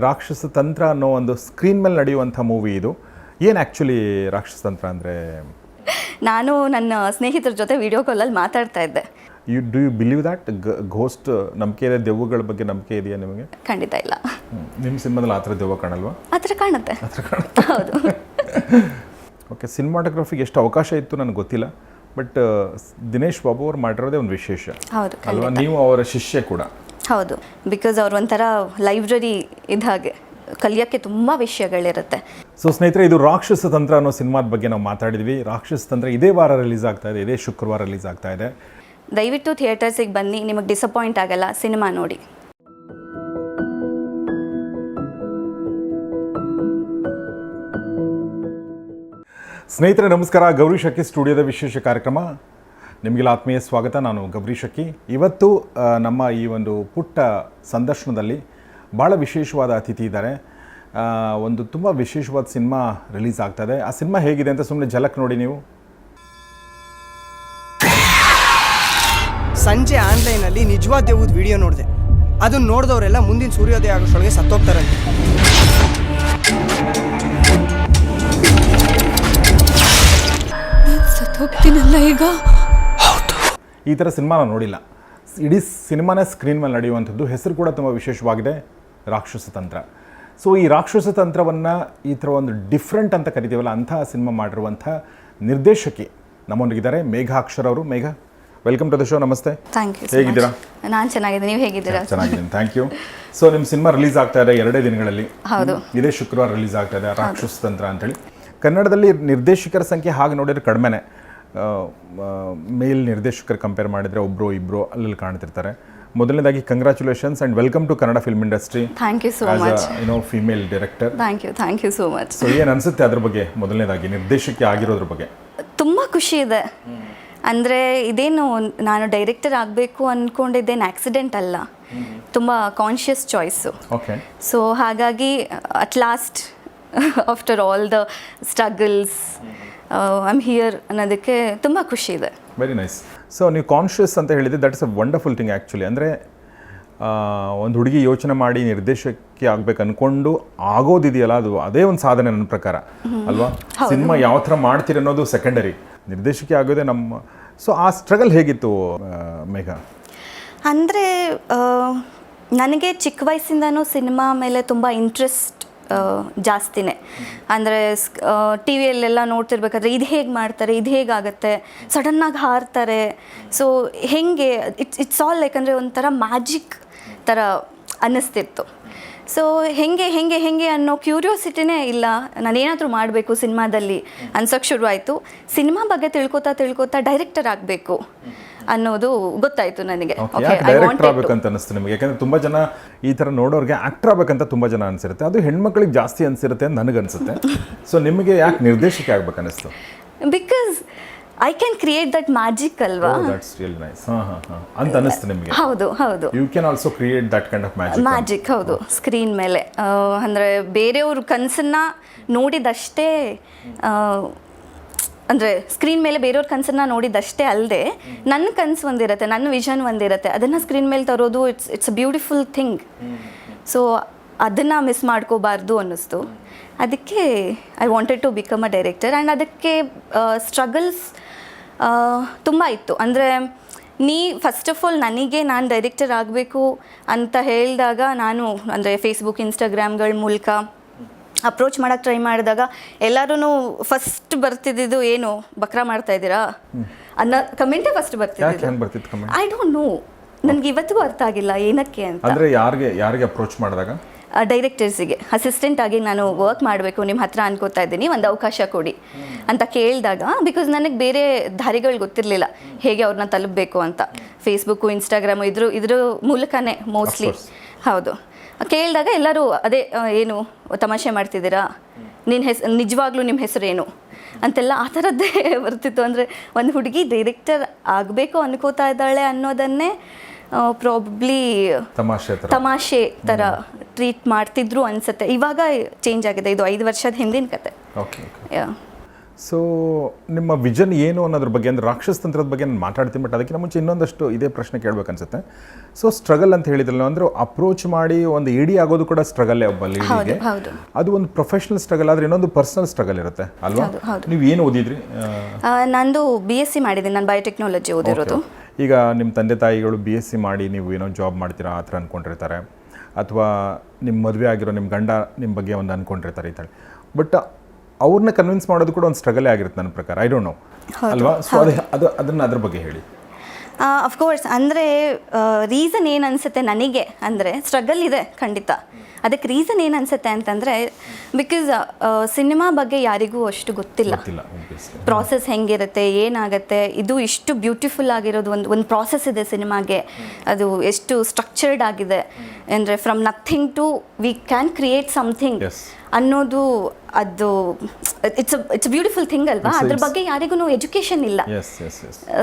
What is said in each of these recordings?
ರಾಕ್ಷಸ ತಂತ್ರ ಅನ್ನೋ ಒಂದು ಸ್ಕ್ರೀನ್ ಮೇಲೆ ನಡೆಯುವಂಥ ಮೂವಿ ಇದು. ಏನು ಆ್ಯಕ್ಚುಲಿ ರಾಕ್ಷಸ ತಂತ್ರ ಅಂದರೆ? ನಾನು ನನ್ನ ಸ್ನೇಹಿತರ ಜೊತೆ ವಿಡಿಯೋ ಕಾಲಲ್ಲಿ ಮಾತಾಡ್ತಾ ಇದ್ದೆ. You do you believe that ghost ನಂಬಿಕೆ ಇದೆ ದೆವ್ವಗಳ ಬಗ್ಗೆ ನಂಬಿಕೆ ಇದೆಯಾ ನಿಮಗೆ? ಖಂಡಿತ ಇಲ್ಲ. ನಿಮ್ಮ ಸಿನಿಮಾದಲ್ಲಿ ಆ ಥರ ದೆವ್ವ ಕಾಣಲ್ವಾ? ಆ ಥರ ಕಾಣುತ್ತೆ. ಹೌದು. ಓಕೆ ಸಿನಿಮಾಟೋಗ್ರಫಿಗೆ ಎಷ್ಟು ಅವಕಾಶ ಇತ್ತು ನನಗೆ ಗೊತ್ತಿಲ್ಲ. ಬಟ್ ದಿನೇಶ್ ಬಾಬು ಅವ್ರು ಮಾಡಿರೋದೇ ಒಂದು ವಿಶೇಷ. ಹೌದು ಅಲ್ವಾ? ನೀವು ಅವರ ಶಿಷ್ಯ ಕೂಡ. ಹೌದು. ಬಿಕಾಸ್ ಅವ್ರು ಒಂಥರ ಲೈಬ್ರರಿ ಇದಾಗೆ ಕಲಿಯೋಕ್ಕೆ ತುಂಬ ವಿಷಯಗಳಿರುತ್ತೆ. ಸೊ ಸ್ನೇಹಿತರೆ ಇದು ರಾಕ್ಷಸ ತಂತ್ರ ಅನ್ನೋ ಸಿನಿಮಾದ ಬಗ್ಗೆ ನಾವು ಮಾತಾಡಿದ್ವಿ. ರಾಕ್ಷಸ ತಂತ್ರ ಇದೇ ವಾರ ರಿಲೀಸ್ ಆಗ್ತಾ ಇದೆ ಇದೇ ಶುಕ್ರವಾರ ರಿಲೀಸ್ ಆಗ್ತಾ ಇದೆ. ದಯವಿಟ್ಟು ಥಿಯೇಟರ್ಸಿಗೆ ಬನ್ನಿ ನಿಮಗೆ ಡಿಸಪಾಯಿಂಟ್ ಆಗಲ್ಲ ಸಿನಿಮಾ ನೋಡಿ. ಸ್ನೇಹಿತರೆ ನಮಸ್ಕಾರ. ಗೌರಿ ಶಕ್ಕಿ ಸ್ಟುಡಿಯೋದ ವಿಶೇಷ ಕಾರ್ಯಕ್ರಮ. ನಿಮಗೆಲ್ಲ ಆತ್ಮೀಯ ಸ್ವಾಗತ. ನಾನು ಗೌರಿ ಶಕ್ಕಿ. ಇವತ್ತು ನಮ್ಮ ಈ ಒಂದು ಪುಟ್ಟ ಸಂದರ್ಶನದಲ್ಲಿ ಭಾಳ ವಿಶೇಷವಾದ ಅತಿಥಿ ಇದ್ದಾರೆ. ಒಂದು ತುಂಬ ವಿಶೇಷವಾದ ಸಿನಿಮಾ ರಿಲೀಸ್ ಆಗ್ತದೆ ಆ ಸಿನಿಮಾ ಹೇಗಿದೆ ಅಂತ ಸುಮ್ಮನೆ ಝಲಕ್ ನೋಡಿ ನೀವು. ಸಂಜೆ ಆನ್ಲೈನಲ್ಲಿ ನಿಜವಾದ ದೇವದ ವಿಡಿಯೋ ನೋಡಿದೆ. ಅದನ್ನು ನೋಡಿದವರೆಲ್ಲ ಮುಂದಿನ ಸೂರ್ಯೋದಯ ಆಗೋಷ್ಟೊಳಗೆ ಸತ್ತೋಗ್ತಾರಂತೆ. ಸತ್ತೋಗ್ತೀನಲ್ಲ ಈಗ? ಈ ಥರ ಸಿನಿಮಾನ ನೋಡಿಲ್ಲ. ಇಡೀ ಸಿನಿಮಾನೇ ಸ್ಕ್ರೀನ್ ಮೇಲೆ ನಡೆಯುವಂಥದ್ದು. ಹೆಸರು ಕೂಡ ತುಂಬ ವಿಶೇಷವಾಗಿದೆ. ರಾಕ್ಷಸ ತಂತ್ರ. ಸೊ ಈ ರಾಕ್ಷಸ ತಂತ್ರವನ್ನು ಈ ಥರ ಒಂದು ಡಿಫ್ರೆಂಟ್ ಅಂತ ಕರಿತೀವಲ್ಲ ಅಂತಹ ಸಿನಿಮಾ ಮಾಡಿರುವಂಥ ನಿರ್ದೇಶಕಿ ನಮ್ಮೊಂದಿಗಿದ್ದಾರೆ. ಮೇಘ ಅಕ್ಷರ್ ಅವರು. Megha welcome to the show ನಮಸ್ತೆ. ಥ್ಯಾಂಕ್ ಯು ಹೇಗಿದ್ದೀರಾ? ನಾನು ಚೆನ್ನಾಗಿದ್ದೀನಿ. ನೀವು ಹೇಗಿದ್ದೀರಾ? ಚೆನ್ನಾಗಿದ್ದೀನಿ. ಥ್ಯಾಂಕ್ ಯು ಸೊ ನಿಮ್ಮ ಸಿನಿಮಾ ರಿಲೀಸ್ ಆಗ್ತಾ ಇದೆ ಎರಡೇ ದಿನಗಳಲ್ಲಿ. ಹೌದು. ಇದೇ ಶುಕ್ರವಾರ ರಿಲೀಸ್ ಆಗ್ತಾ ಇದೆ. ರಾಕ್ಷಸ ತಂತ್ರ ಅಂತೇಳಿ. ಕನ್ನಡದಲ್ಲಿ ನಿರ್ದೇಶಕರ ಸಂಖ್ಯೆ ಹಾಗೆ ನೋಡಿದ್ರೆ ಕಡಿಮೆನೆ. ಮೇಲ್ ನಿರ್ದೇಶಕರು ಕಂಪೇರ್ ಮಾಡಿದರೆ ಒಬ್ಬರು ಇಬ್ಬರು ಅಲ್ಲಲ್ಲಿ ಕಾಣ್ತಿರ್ತಾರೆ. ಮೊದಲನೇದಾಗಿ congratulations and welcome to Kannada film industry thank you so much you know female director thank you thank you so much so ಏನು ಅನಿಸುತ್ತೆ ಅದ್ರ ಬಗ್ಗೆ ಮೊದಲನೇದಾಗಿ ನಿರ್ದೇಶಕಿ ಆಗಿರೋದ್ರ ಬಗ್ಗೆ? ತುಂಬ ಖುಷಿ ಇದೆ. ಅಂದರೆ ಇದೇನು ನಾನು ಡೈರೆಕ್ಟರ್ ಆಗಬೇಕು ಅಂದ್ಕೊಂಡಿದ್ದೇನು ಆಕ್ಸಿಡೆಂಟ್ ಅಲ್ಲ. ತುಂಬ ಕಾನ್ಷಿಯಸ್ ಚಾಯ್ಸು ಓಕೆ ಸೊ ಹಾಗಾಗಿ at last after all the struggles I am here ಅನ್ನೋದಕ್ಕೆ ತುಂಬ ಖುಷಿ ಇದೆ. ವೆರಿ ನೈಸ್ ಸೊ ನೀವು ಕಾನ್ಷಿಯಸ್ ಅಂತ ಹೇಳಿದ್ರೆ that is a wonderful thing actually ಅಂದರೆ ಒಂದು ಹುಡುಗಿ ಯೋಚನೆ ಮಾಡಿ ನಿರ್ದೇಶಕ್ಕೆ ಆಗ್ಬೇಕು ಅನ್ಕೊಂಡು ಆಗೋದಿದೆಯಲ್ಲ ಅದು ಅದೇ ಒಂದು ಸಾಧನೆ ನನ್ನ ಪ್ರಕಾರ. ಅಲ್ವಾ? ಸಿನಿಮಾ ಯಾವ ಥರ ಮಾಡ್ತೀರಿ ಅನ್ನೋದು ಸೆಕೆಂಡರಿ ನಿರ್ದೇಶಕಿ ಆಗೋದೇ ನಮ್ಮ ಸೊ ಆ ಸ್ಟ್ರಗಲ್ ಹೇಗಿತ್ತು ಮೇಘ? ಅಂದರೆ ನನಗೆ ಚಿಕ್ಕ ವಯಸ್ಸಿಂದನೂ ಸಿನಿಮಾ ಮೇಲೆ ತುಂಬ ಇಂಟ್ರೆಸ್ಟ್ ಜಾಸ್ತಿನೇ. ಅಂದರೆ ಟಿ ವಿಯಲ್ಲೆಲ್ಲ ನೋಡ್ತಿರ್ಬೇಕಾದ್ರೆ ಇದು ಹೇಗೆ ಮಾಡ್ತಾರೆ, ಇದು ಹೇಗಾಗತ್ತೆ ಸಡನ್ನಾಗಿ ಹಾರ್ತಾರೆ. ಸೊ ಹೆಂಗೆ ಇಟ್ಸ್ ಇಟ್ಸ್ ಆಲ್ ಲೈಕ್ ಅಂದರೆ ಒಂಥರ ಮ್ಯಾಜಿಕ್ ಥರ ಅನ್ನಿಸ್ತಿತ್ತು. ಸೊ ಹೆಂಗೆ ಹೆಂಗೆ ಹೆಂಗೆ ಅನ್ನೋ ಕ್ಯೂರಿಯಾಸಿಟಿನೇ ಇಲ್ಲ. ನಾನು ಏನಾದರೂ ಮಾಡಬೇಕು ಸಿನಿಮಾದಲ್ಲಿ. ಅನ್ಸೋಕ್ಕೆ ಶುರುವಾಯಿತು. ಸಿನಿಮಾ ಬಗ್ಗೆ ತಿಳ್ಕೊತಾ ತಿಳ್ಕೊತಾ ಡೈರೆಕ್ಟರ್ ಆಗಬೇಕು. ಅನ್ನೋದು ಗೊತ್ತಾಯ್ತು ನನಗೆ. ಯಾಕೆ ಡೈರೆಕ್ಟರ್. ಆಗ್ಬೇಕಂತ ಅನಿಸ್ತು ನಿಮಗೆ? ಯಾಕಂದ್ರೆ ತುಂಬಾ ಜನ ಈ ತರ ನೋಡೋರಿಗೆ ಆಕ್ಟರ್ ಆಗ್ಬೇಕಂತ ತುಂಬಾ ಜನ ಅನ್ಸಿರುತ್ತೆ. ಅದು ಹೆಣ್ಮಕ್ಳಿಗೆ ಜಾಸ್ತಿ ಅನ್ಸಿರುತ್ತೆ ಅಂತ ನನಗೆ ಅನ್ಸುತ್ತೆ. ಸೊ ನಿಮಗೆ ಯಾಕೆ ನಿರ್ದೇಶಕ ಆಗ್ಬೇಕು ಅನಿಸ್ತು? Because I can create that magic ಅಲ್ವಾ? ದಟ್ಸ್ ರಿಯಲ್ ನೈಸ್ ಹಾ ಹಾ ಹಾಂ. ಅಂತ ಅನಿಸ್ತು ನಿಮಗೆ? ಹೌದು ಹೌದು. You can also create that kind of magic magic ಹೌದು ಸ್ಕ್ರೀನ್ ಮೇಲೆ. ಅಂದರೆ ಬೇರೆಯವ್ರ ಕನಸನ್ನ ನೋಡಿದಷ್ಟೇ ಅಂದರೆ ಸ್ಕ್ರೀನ್ ಮೇಲೆ ಬೇರೆಯವ್ರ ಕನಸನ್ನ ನೋಡಿದಷ್ಟೇ ಅಲ್ಲದೆ ನನ್ನ ಕನಸು ಒಂದಿರುತ್ತೆ ನನ್ನ ವಿಷನ್ ಒಂದಿರುತ್ತೆ. ಅದನ್ನು ಸ್ಕ್ರೀನ್ ಮೇಲೆ ತರೋದು it's it's a beautiful thing so ಅದನ್ನು ಮಿಸ್ ಮಾಡ್ಕೋಬಾರ್ದು ಅನ್ನಿಸ್ತು. ಅದಕ್ಕೆ I wanted to become a director and ಅದಕ್ಕೆ ಸ್ಟ್ರಗಲ್ಸ್ ತುಂಬ ಇತ್ತು. ಅಂದರೆ ನೀ ಫಸ್ಟ್ ಆಫ್ ಆಲ್ ನನಗೆ ನಾನು ಡೈರೆಕ್ಟರ್ ಆಗಬೇಕು ಅಂತ ಹೇಳಿದಾಗ ನಾನು, ಅಂದರೆ ಫೇಸ್ಬುಕ್ ಇನ್ಸ್ಟಾಗ್ರಾಮ್ಗಳ ಮೂಲಕ ಅಪ್ರೋಚ್ ಮಾಡೋಕ್ಕೆ ಟ್ರೈ ಮಾಡಿದಾಗ ಎಲ್ಲರೂ ಫಸ್ಟ್ ಬರ್ತಿದ್ದಿದ್ದು ಏನು? ಬಕ್ರಾ ಮಾಡ್ತಾ ಇದ್ದೀರಾ? ಅನ್ನೋ ಕಮೆಂಟೇ ಫಸ್ಟ್ ಬರ್ತಿದ್ದು ಐ ಡೋಂಟ್ ನೋ ನನಗೆ ಇವತ್ತಿಗೂ ಅರ್ಥ ಆಗಿಲ್ಲ. ಏನಕ್ಕೆ ಅಂತ. ಅಂದ್ರೆ ಯಾರಿಗೆ ಯಾರಿಗೆ ಅಪ್ರೋಚ್ ಮಾಡಿದಾಗ? ಡೈರೆಕ್ಟರ್ಸಿಗೆ ಅಸಿಸ್ಟೆಂಟ್ ಆಗಿ ನಾನು ವರ್ಕ್ ಮಾಡಬೇಕು. ನಿಮ್ಮ ಹತ್ರ ಅನ್ಕೋತಾ ಇದ್ದೀನಿ. ಒಂದು ಅವಕಾಶ ಕೊಡಿ ಅಂತ ಕೇಳಿದಾಗ ಬಿಕಾಸ್ ನನಗೆ ಬೇರೆ ದಾರಿಗಳು ಗೊತ್ತಿರಲಿಲ್ಲ. ಹೇಗೆ ಅವ್ರನ್ನ ತಲುಪಬೇಕು ಅಂತ. ಫೇಸ್ಬುಕ್ಕು ಇನ್ಸ್ಟಾಗ್ರಾಮು ಇದ್ರ ಇದ್ರ ಮೂಲಕನೇ ಮೋಸ್ಟ್ಲಿ ಹೌದು. ಕೇಳಿದಾಗ ಎಲ್ಲರೂ ಅದೇ ಏನು ತಮಾಷೆ ಮಾಡ್ತಿದ್ದೀರಾ? ನಿನ್ನ ಹೆಸ್ ನಿಜವಾಗ್ಲೂ ನಿಮ್ಮ ಹೆಸರೇನು? ಅಂತೆಲ್ಲ ಆ ಥರದ್ದೇ ಬರ್ತಿತ್ತು. ಅಂದರೆ ಒಂದು ಹುಡುಗಿ ಡೈರೆಕ್ಟರ್ ಆಗಬೇಕು ಅನ್ಕೋತಾ ಇದ್ದಾಳೆ ಅನ್ನೋದನ್ನೇ ಪ್ರಾಬ್ಲಿ ತಮಾಷೆ ತಮಾಷೆ ಥರ ಟ್ರೀಟ್ ಮಾಡ್ತಿದ್ರು ಅನ್ಸುತ್ತೆ. ಇವಾಗ ಚೇಂಜ್ ಆಗಿದೆ. ಇದು ಐದು ವರ್ಷದ ಹಿಂದಿನ ಕತೆ. ಸೊ ನಿಮ್ಮ ವಿಷನ್ ಏನು ಅನ್ನೋದ್ರ ಬಗ್ಗೆ ಅಂದರೆ ರಾಕ್ಷಸ ತಂತ್ರದ ಬಗ್ಗೆ ನಾನು ಮಾತಾಡ್ತೀನಿ ಬಟ್ ಅದಕ್ಕಿಂತ ಮುಂಚೆ ಇನ್ನೊಂದಷ್ಟು ಇದೇ ಪ್ರಶ್ನೆ ಕೇಳಬೇಕನ್ಸುತ್ತೆ. ಸೊ ಸ್ಟ್ರಗಲ್ ಅಂತ ಹೇಳಿದ್ರಲ್ಲ ಅಂದರೆ ಅಪ್ರೋಚ್ ಮಾಡಿ ಒಂದು ಇಡಿ ಆಗೋದು ಕೂಡ ಸ್ಟ್ರಗಲ್ಲೇ ಒಬ್ಬ ಲೇಡಿಗೆ ಅದು ಒಂದು ಪ್ರೊಫೆಷನಲ್ ಸ್ಟ್ರಗಲ್ ಆದರೆ ಇನ್ನೊಂದು ಪರ್ಸನಲ್ ಸ್ಟ್ರಗಲ್ ಇರುತ್ತೆ ಅಲ್ವಾ. ನೀವು ಏನು ಓದಿದ್ರಿ? ನಂದು ಬಿ ಎಸ್ ಸಿ ಮಾಡಿದ್ದೀನಿ ನಾನು ಬಯೋಟೆಕ್ನಾಲಜಿ ಓದಿರೋದು. ಈಗ ನಿಮ್ಮ ತಂದೆ ತಾಯಿಗಳು ಬಿ ಎಸ್ ಸಿ ಮಾಡಿ ನೀವು ಏನೋ ಜಾಬ್ ಮಾಡ್ತೀರಾ ಆ ಥರ ಅಂದ್ಕೊಂಡಿರ್ತಾರೆ ಅಥವಾ ನಿಮ್ಮ ಮದುವೆ ಆಗಿರೋ ನಿಮ್ಮ ಗಂಡ ನಿಮ್ಮ ಬಗ್ಗೆ ಒಂದು ಅಂದ್ಕೊಂಡಿರ್ತಾರೆ ಈ ಥರ. ಬಟ್ ಅವ್ರನ್ನ ಕನ್ವಿನ್ಸ್ ಮಾಡೋದು ಕೂಡ ಒಂದು ಸ್ಟ್ರಗಲ್ ಆಗಿರುತ್ತೆ ನನ್ನ ಪ್ರಕಾರ. ಐ ಡೋಂಟ್ ನೋ ಅಲ್ವಾ? ಸೊ ಅದು ಅದು ಅದನ್ನು ಅದ್ರ ಬಗ್ಗೆ ಹೇಳಿ. ಅಫ್ಕೋರ್ಸ್ ಅಂದರೆ ರೀಸನ್ ಏನು ಅನಿಸುತ್ತೆ ನನಗೆ ಅಂದರೆ ಸ್ಟ್ರಗಲ್ ಇದೆ ಖಂಡಿತ. ಅದಕ್ಕೆ ರೀಸನ್ ಏನು ಅನಿಸುತ್ತೆ ಅಂತಂದರೆ ಬಿಕಾಸ್ ಸಿನಿಮಾ ಬಗ್ಗೆ ಯಾರಿಗೂ ಅಷ್ಟು ಗೊತ್ತಿಲ್ಲ. ಪ್ರಾಸೆಸ್ ಹೆಂಗಿರುತ್ತೆ ಏನಾಗುತ್ತೆ ಇದು ಇಷ್ಟು ಬ್ಯೂಟಿಫುಲ್ ಆಗಿರೋದು ಒಂದು ಒಂದು ಪ್ರಾಸೆಸ್ ಇದೆ ಸಿನಿಮಾಗೆ ಅದು ಎಷ್ಟು ಸ್ಟ್ರಕ್ಚರ್ಡ್ ಆಗಿದೆ. ಅಂದರೆ from nothing to we can create something. ಅನ್ನೋದು ಅದು ಇಟ್ಸ್ ಇಟ್ಸ್ ಬ್ಯೂಟಿಫುಲ್ ಥಿಂಗ್ ಅಲ್ವಾ? ಅದ್ರ ಬಗ್ಗೆ ಯಾರಿಗೂ ಎಜುಕೇಷನ್ ಇಲ್ಲ.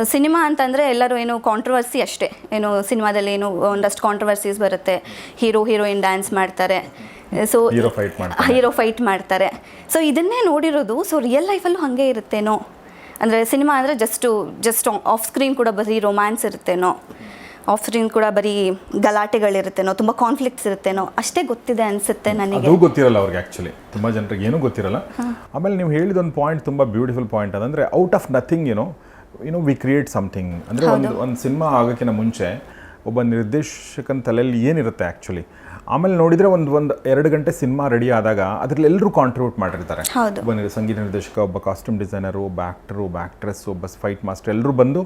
ಸಿನಿಮಾ ಅಂತಂದರೆ ಎಲ್ಲರೂ ಏನು ಕಾಂಟ್ರವರ್ಸಿ ಅಷ್ಟೇ. ಏನು ಸಿನಿಮಾದಲ್ಲಿ ಏನು ಒಂದಷ್ಟು ಕಾಂಟ್ರವರ್ಸೀಸ್ ಬರುತ್ತೆ. ಹೀರೋ ಹೀರೋಯಿನ್ ಡ್ಯಾನ್ಸ್ ಮಾಡ್ತಾರೆ. ಸೊ. ಹೀರೋ ಫೈಟ್ ಮಾಡ್ತಾರೆ. ಸೊ ಇದನ್ನೇ ನೋಡಿರೋದು ಸೊ ರಿಯಲ್ ಲೈಫಲ್ಲೂ ಹಾಗೆ ಇರುತ್ತೇನೋ? ಅಂದರೆ ಸಿನಿಮಾ ಅಂದರೆ ಜಸ್ಟು ಜಸ್ಟ್ ಆಫ್ ಸ್ಕ್ರೀನ್ ಕೂಡ ಬರೀ ರೊಮ್ಯಾನ್ಸ್ ಇರುತ್ತೇನೋ? ಆಫ್ ಸ್ಕ್ರೀನ್ ಕೂಡ ಬರೀ ಗಲಾಟೆಗಳಿರುತ್ತೇನೋ ತುಂಬ ಕಾನ್ಫ್ಲಿಕ್ಟ್ಸ್ ಇರುತ್ತೇನೋ ಅಷ್ಟೇ ಗೊತ್ತಿದೆ ಅನಿಸುತ್ತೆ ನನಗೆ. ಅದು ಗೊತ್ತಿರಲ್ಲ ಅವ್ರಿಗೆ ಆ್ಯಕ್ಚುಲಿ ತುಂಬ ಜನರಿಗೆ ಏನೂ ಗೊತ್ತಿರಲ್ಲ. ಆಮೇಲೆ ನೀವು ಹೇಳಿದ ಒಂದು ಪಾಯಿಂಟ್ ತುಂಬ ಬ್ಯೂಟಿಫುಲ್ ಪಾಯಿಂಟ್ ಅದಂದರೆ ಔಟ್ ಆಫ್ ನಥಿಂಗ್ ಏನೋ you know we create something ಅಂದರೆ ಒಂದು ಒಂದು ಸಿನಿಮಾ ಆಗೋಕ್ಕಿಂತ ಮುಂಚೆ ಒಬ್ಬ ನಿರ್ದೇಶಕನ ತಲೆಯಲ್ಲಿ ಏನಿರುತ್ತೆ ಆ್ಯಕ್ಚುಲಿ ಆಮೇಲೆ ನೋಡಿದರೆ ಒಂದು ಒಂದು ಎರಡು ಗಂಟೆ ಸಿನಿಮಾ ರೆಡಿ ಆದಾಗ ಅದರಲ್ಲಿ ಎಲ್ಲರೂ ಕಾಂಟ್ರಿಬ್ಯೂಟ್ ಮಾಡಿರ್ತಾರೆ. ಒಂದು ಸಂಗೀತ ನಿರ್ದೇಶಕ ಒಬ್ಬ ಕಾಸ್ಟ್ಯೂಮ್ ಡಿಸೈನರು ಒಬ್ಬ ಆಕ್ಟರ್ ಒಬ್ಬ ಆ್ಯಕ್ಟ್ರೆಸ್ ಒಬ್ಬ ಫೈಟ್ ಮಾಸ್ಟರ್ ಎಲ್ಲರೂ ಬಂದು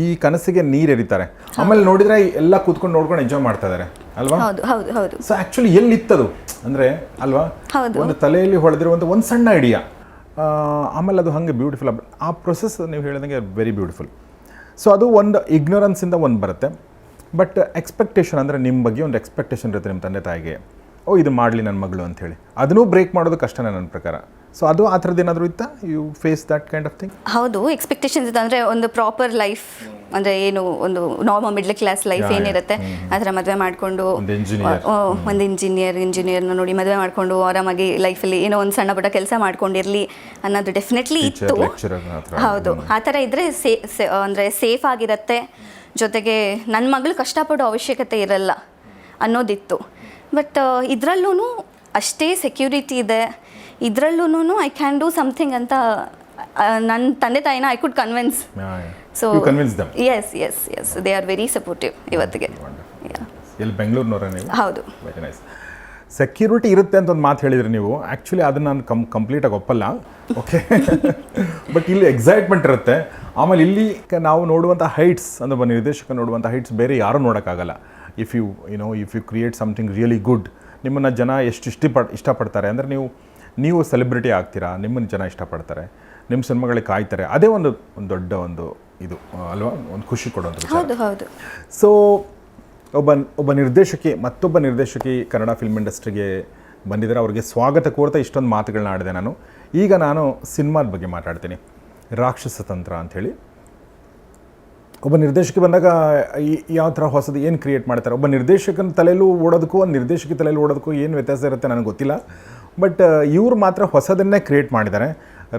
ಈ ಕನಸಿಗೆ ನೀರು ಎರಿತಾರೆ. ಆಮೇಲೆ ನೋಡಿದರೆ ಎಲ್ಲ ಕೂತ್ಕೊಂಡು ನೋಡ್ಕೊಂಡು ಎಂಜಾಯ್ ಮಾಡ್ತಾ ಇದ್ದಾರೆ ಅಲ್ವಾ? ಹೌದು ಹೌದು ಹೌದು. ಸೊ ಆ್ಯಕ್ಚುಲಿ ಎಲ್ಲಿತ್ತದು? ಅಂದರೆ ಅಲ್ವಾ? ಒಂದು ತಲೆಯಲ್ಲಿ ಹೊಡೆದಿರುವಂಥ ಒಂದು ಸಣ್ಣ ಐಡಿಯಾ ಆಮೇಲೆ ಅದು ಹಾಗೆ ಬ್ಯೂಟಿಫುಲ್ ಆ ಪ್ರೊಸೆಸ್ ನೀವು ಹೇಳಿದಂಗೆ ವೆರಿ ಬ್ಯೂಟಿಫುಲ್ ಸೊ ಅದು ಒಂದು ಇಗ್ನೋರೆನ್ಸಿಂದ ಒಂದು ಬರುತ್ತೆ. ಬಟ್ ಎಕ್ಸ್ಪೆಕ್ಟೇಷನ್ ಅಂದರೆ ನಿಮ್ಮ ಬಗ್ಗೆ ಒಂದು ಎಕ್ಸ್ಪೆಕ್ಟೇಷನ್ ಇರುತ್ತೆ ನಿಮ್ಮ ತಂದೆ ತಾಯಿಗೆ. ಓ ಇದು ಮಾಡಲಿ ನನ್ನ ಮಗಳು ಅಂಥೇಳಿ. ಅದನ್ನೂ ಬ್ರೇಕ್ ಮಾಡೋದು ಕಷ್ಟನೇ ನನ್ನ ಪ್ರಕಾರ. ಸೊ ಅದು ಆ ಥರದ್ದು ಏನಾದರೂ ಇತ್ತಾ? You face that kind of thing ಹೌದು ಎಕ್ಸ್ಪೆಕ್ಟೇಷನ್ಸ್ ಇತ್ತು ಅಂದರೆ ಒಂದು ಪ್ರಾಪರ್ ಲೈಫ್ ಅಂದರೆ ಏನು ಒಂದು ನಾರ್ಮಲ್ ಮಿಡ್ಲ್ ಕ್ಲಾಸ್ ಲೈಫ್ ಏನಿರುತ್ತೆ. ಆ ಥರ ಮದುವೆ ಮಾಡಿಕೊಂಡು ಒಂದು ಇಂಜಿನಿಯರ್ ಇಂಜಿನಿಯರ್ನ ನೋಡಿ ಮದುವೆ ಮಾಡಿಕೊಂಡು ಆರಾಮಾಗಿ ಲೈಫಲ್ಲಿ ಏನೋ ಒಂದು ಸಣ್ಣ ಪುಟ್ಟ ಕೆಲಸ ಮಾಡ್ಕೊಂಡಿರಲಿ ಅನ್ನೋದು ಡೆಫಿನೆಟ್ಲಿ ಇತ್ತು. ಹೌದು. ಆ ಥರ ಇದ್ದರೆ ಸೇ- ಅಂದರೆ ಸೇಫ್ ಆಗಿರುತ್ತೆ. ಜೊತೆಗೆ ನನ್ನ ಮಗಳು ಕಷ್ಟಪಡೋ ಅವಶ್ಯಕತೆ ಇರಲ್ಲ ಅನ್ನೋದಿತ್ತು. ಬಟ್ ಇದರಲ್ಲೂ ಅಷ್ಟೇ ಸೆಕ್ಯೂರಿಟಿ ಇದೆ. ಇದರಲ್ಲೂ ಐ ಕ್ಯಾನ್ ಡೂ ಸಮಥಿಂಗ್ ಅಂತ ನನ್ನ ತಂದೆ ತಾಯಿನ I could convince so yes yes yes they are very supportive ಇವತ್ತಿಗೆ. ಬೆಂಗಳೂರಿನವರೇ ನೀವು? ಹೌದು. ಸೆಕ್ಯೂರಿಟಿ ಇರುತ್ತೆ ಅಂತ ಒಂದು ಮಾತು ಹೇಳಿದ್ರಿ ನೀವು. ಆ್ಯಕ್ಚುಲಿ ಅದನ್ನು ನಾನು ಕಂಪ್ ಕಂಪ್ಲೀಟಾಗಿ ಒಪ್ಪಲ್ಲ. ಓಕೆ ಬಟ್ ಇಲ್ಲಿ ಎಕ್ಸೈಟ್ಮೆಂಟ್ ಇರುತ್ತೆ. ಆಮೇಲೆ ಇಲ್ಲಿ ನಾವು ನೋಡುವಂಥ ಹೈಟ್ಸ್ ಅಂದರೆ ಒಬ್ಬ ನಿರ್ದೇಶಕ ನೋಡುವಂಥ ಹೈಟ್ಸ್ ಬೇರೆ ಯಾರೂ ನೋಡೋಕ್ಕಾಗಲ್ಲ. If you you know if you create something really good ನಿಮ್ಮನ್ನು ಜನ ಎಷ್ಟು ಇಷ್ಟಪಡ್ ಇಷ್ಟಪಡ್ತಾರೆ? ಅಂದರೆ ನೀವು ನೀವು ಸೆಲೆಬ್ರಿಟಿ ಆಗ್ತೀರಾ? ನಿಮ್ಮನ್ನು ಜನ ಇಷ್ಟಪಡ್ತಾರೆ. ನಿಮ್ಮ ಸಿನಿಮಾಗಳಿಗೆ ಕಾಯ್ತಾರೆ. ಅದೇ ಒಂದು ಒಂದು ದೊಡ್ಡ ಒಂದು ಇದು ಅಲ್ವಾ? ಒಂದು ಖುಷಿ ಕೊಡೋದು ಹೌದು ಹೌದು. ಸೊ ಒಬ್ಬ ಒಬ್ಬ ನಿರ್ದೇಶಕಿ ಮತ್ತೊಬ್ಬ ನಿರ್ದೇಶಕಿ ಕನ್ನಡ ಫಿಲ್ಮ್ ಇಂಡಸ್ಟ್ರಿಗೆ ಬಂದಿದ್ದಾರೆ. ಅವ್ರಿಗೆ ಸ್ವಾಗತ ಕೋರ್ತಾ ಇಷ್ಟೊಂದು ಮಾತುಗಳನ್ನ ಆಡಿದೆ ನಾನು. ಈಗ ನಾನು ಸಿನಿಮಾದ ಬಗ್ಗೆ ಮಾತಾಡ್ತೀನಿ. ರಾಕ್ಷಸ ತಂತ್ರ ಅಂಥೇಳಿ. ಒಬ್ಬ ನಿರ್ದೇಶಕ ಬಂದಾಗ ಯಾವ ಥರ ಹೊಸದು ಏನು ಕ್ರಿಯೇಟ್ ಮಾಡ್ತಾರೆ? ಒಬ್ಬ ನಿರ್ದೇಶಕನ ತಲೆಯಲ್ಲೂ ಓಡೋದಕ್ಕೂ, ಒಂದು ನಿರ್ದೇಶಕ ತಲೆಯಲ್ಲಿ ಓಡೋದಕ್ಕೂ ಏನು ವ್ಯತ್ಯಾಸ ಇರುತ್ತೆ ನನಗೆ ಗೊತ್ತಿಲ್ಲ. ಬಟ್ ಇವರು ಮಾತ್ರ ಹೊಸದನ್ನೇ ಕ್ರಿಯೇಟ್ ಮಾಡಿದ್ದಾರೆ.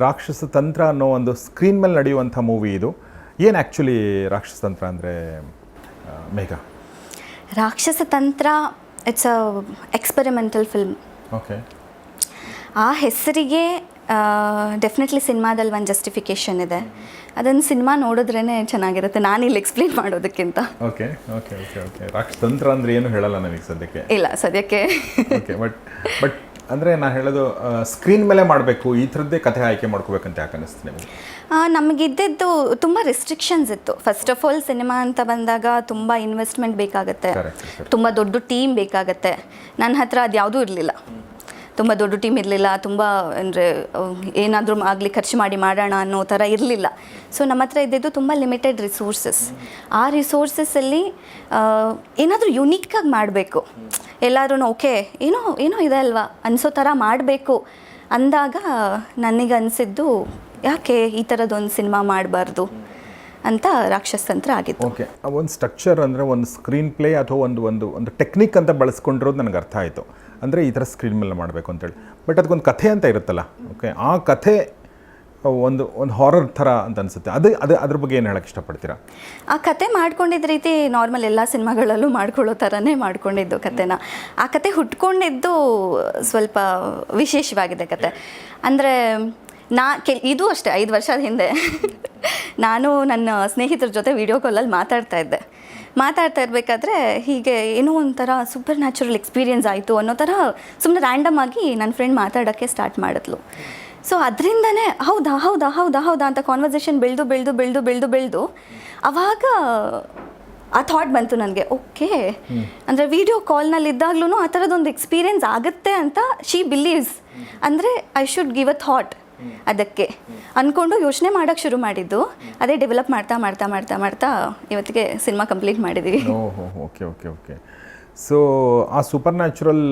ರಾಕ್ಷಸ ತಂತ್ರ ಅನ್ನೋ ಒಂದು ಸ್ಕ್ರೀನ್ ಮೇಲೆ ನಡೆಯುವಂಥ ಮೂವಿ ಇದು. ಏನು ಆ್ಯಕ್ಚುಲಿ ರಾಕ್ಷಸ ತಂತ್ರ ಅಂದರೆ Megha? Rakshasa Tantra it's a experimental film okay ಆ ಹೆಸರಿಗೆ ಡೆಫಿನೆಟ್ಲಿ ಸಿನಿಮಾದಲ್ಲಿ ಒಂದು ಜಸ್ಟಿಫಿಕೇಶನ್ ಇದೆ. ಅದನ್ನು ಸಿನಿಮಾ ನೋಡಿದ್ರೇ ಚೆನ್ನಾಗಿರುತ್ತೆ. ನಾನು ಇಲ್ಲಿ ಎಕ್ಸ್ಪ್ಲೇನ್ ಮಾಡೋದಕ್ಕಿಂತ ಓಕೆ ಓಕೆ ಓಕೆ ಓಕೆ ಅಂದರೆ ಏನು ಹೇಳಲ್ಲ ನನಗೆ ಸದ್ಯಕ್ಕೆ. ಇಲ್ಲ ಸದ್ಯಕ್ಕೆ. ಓಕೆ ಬಟ್ ಬಟ್ ಅಂದರೆ ನಾನು ಹೇಳೋದು ಸ್ಕ್ರೀನ್ ಮೇಲೆ ಮಾಡಬೇಕು ಈ ಥರದ್ದೇ ಕಥೆ ಆಯ್ಕೆ ಮಾಡ್ಕೋಬೇಕಂತ ಯಾಕೆ ಅನ್ನಿಸ್ತು ನಿಮಗೆ? ನಮಗಿದ್ದದ್ದು ತುಂಬ ರೆಸ್ಟ್ರಿಕ್ಷನ್ಸ್ ಇತ್ತು. ಫಸ್ಟ್ ಆಫ್ ಆಲ್ ಸಿನಿಮಾ ಅಂತ ಬಂದಾಗ ತುಂಬ ಇನ್ವೆಸ್ಟ್ಮೆಂಟ್ ಬೇಕಾಗುತ್ತೆ. ತುಂಬ ದೊಡ್ಡ ಟೀಮ್ ಬೇಕಾಗತ್ತೆ. ನನ್ನ ಹತ್ರ ಅದು ಯಾವುದೂ ಇರಲಿಲ್ಲ. ತುಂಬ ದೊಡ್ಡ ಟೀಮ್ ಇರಲಿಲ್ಲ ತುಂಬ ಅಂದರೆ ಏನಾದರೂ ಆಗಲಿ ಖರ್ಚು ಮಾಡಿ ಮಾಡೋಣ ಅನ್ನೋ ಥರ ಇರಲಿಲ್ಲ. ಸೊ ನಮ್ಮ ಹತ್ರ ಇದ್ದಿದ್ದು ತುಂಬ ಲಿಮಿಟೆಡ್ ರಿಸೋರ್ಸಸ್ ಆ ರಿಸೋರ್ಸಸ್ಸಲ್ಲಿ ಏನಾದರೂ ಯುನೀಕಾಗಿ ಮಾಡಬೇಕು. ಎಲ್ಲರೂ ಓಕೆ, ಏನೋ ಏನೋ ಇದೆ ಅಲ್ವಾ? ಅನಿಸೋ ಥರ ಮಾಡಬೇಕು. ಅಂದಾಗ ನನಗೆ ಅನಿಸಿದ್ದು ಯಾಕೆ ಈ ಥರದ್ದೊಂದು ಸಿನಿಮಾ ಮಾಡಬಾರ್ದು? ಅಂತ ರಾಕ್ಷಸ ತಂತ್ರ ಆಗಿತ್ತು. ಓಕೆ ಒಂದು ಸ್ಟ್ರಕ್ಚರ್ ಅಂದರೆ ಒಂದು ಸ್ಕ್ರೀನ್ ಪ್ಲೇ ಅಥವಾ ಒಂದು ಒಂದು ಒಂದು ಟೆಕ್ನಿಕ್ ಅಂತ ಬಳಸ್ಕೊಂಡಿರೋದು ನನಗೆ ಅರ್ಥ ಆಯಿತು. ಅಂದರೆ ಈ ಥರ ಸ್ಕ್ರೀನ್ ಮೇಲೆ ಮಾಡಬೇಕು ಅಂತೇಳಿ. ಬಟ್ ಅದಕ್ಕೊಂದು ಕಥೆ ಅಂತ ಇರುತ್ತಲ್ಲ, ಓಕೆ, ಆ ಕಥೆ ಒಂದು ಒಂದು ಹಾರರ್ ಥರ ಅಂತ ಅನಿಸುತ್ತೆ. ಅದು ಅದು, ಅದ್ರ ಬಗ್ಗೆ ಏನು ಹೇಳಕ್ಕೆ ಇಷ್ಟಪಡ್ತೀರಾ? ಆ ಕತೆ ಮಾಡ್ಕೊಂಡಿದ್ದ ರೀತಿ ನಾರ್ಮಲ್ ಎಲ್ಲ ಸಿನಿಮಾಗಳಲ್ಲೂ ಮಾಡ್ಕೊಳ್ಳೋ ಥರನೇ ಮಾಡ್ಕೊಂಡಿದ್ದು ಕತೆನ. ಆ ಕತೆ ಹುಟ್ಕೊಂಡಿದ್ದು ಸ್ವಲ್ಪ ವಿಶೇಷವಾಗಿದೆ ಕತೆ. ಅಂದರೆ ನಾ ಕೆ, ಇದು ಅಷ್ಟೇ, ಐದು ವರ್ಷದ ಹಿಂದೆ. ನಾನು ನನ್ನ ಸ್ನೇಹಿತರ ಜೊತೆ ವಿಡಿಯೋ ಕಾಲಲ್ಲಿ ಮಾತಾಡ್ತಾ ಇದ್ದೆ. ಮಾತಾಡ್ತಾ ಇರಬೇಕಾದ್ರೆ ಹೀಗೆ ಏನೋ ಒಂಥರ ಸೂಪರ್ ನ್ಯಾಚುರಲ್ ಎಕ್ಸ್ಪೀರಿಯನ್ಸ್ ಆಯಿತು ಅನ್ನೋ ಥರ ಸುಮ್ಮನೆ ರ್ಯಾಂಡಮ್ ಆಗಿ ನನ್ನ ಫ್ರೆಂಡ್ ಮಾತಾಡೋಕ್ಕೆ ಸ್ಟಾರ್ಟ್ ಮಾಡಿದ್ಲು. ಸೊ ಅದರಿಂದನೇ ಹೌದಾ ಹೌದಾ ಹೌದಾ ಹೌದಾ ಅಂತ ಕಾನ್ವರ್ಸೇಷನ್ ಬೆಳೆದು ಬೆಳೆದು ಬೆಳೆದು ಬೆಳೆದು ಬೆಳೆದು ಅವಾಗ ಆ ಥಾಟ್ ಬಂತು ನನಗೆ ಓಕೆ ಅಂದರೆ ವಿಡಿಯೋ ಕಾಲ್ನಲ್ಲಿ ಇದ್ದಾಗ್ಲೂ ಆ ಥರದೊಂದು ಎಕ್ಸ್ಪೀರಿಯೆನ್ಸ್ ಆಗುತ್ತೆ ಅಂತ ಶಿ ಬಿಲೀವ್ಸ್ ಅಂದರೆ I should give a thought ಅದಕ್ಕೆ. ಅಂದ್ಕೊಂಡು ಯೋಚನೆ ಮಾಡೋಕ್ಕೆ ಶುರು ಮಾಡಿದ್ದು. ಅದೇ ಡೆವಲಪ್ ಮಾಡ್ತಾ ಮಾಡ್ತಾ ಮಾಡ್ತಾ ಮಾಡ್ತಾ ಇವತ್ತಿಗೆ ಸಿನಿಮಾ ಕಂಪ್ಲೀಟ್ ಮಾಡಿದ್ದೀವಿ ಓಹೋ ಓಕೆ ಓಕೆ ಓಕೆ. ಸೊ ಆ ಸೂಪರ್ ನ್ಯಾಚುರಲ್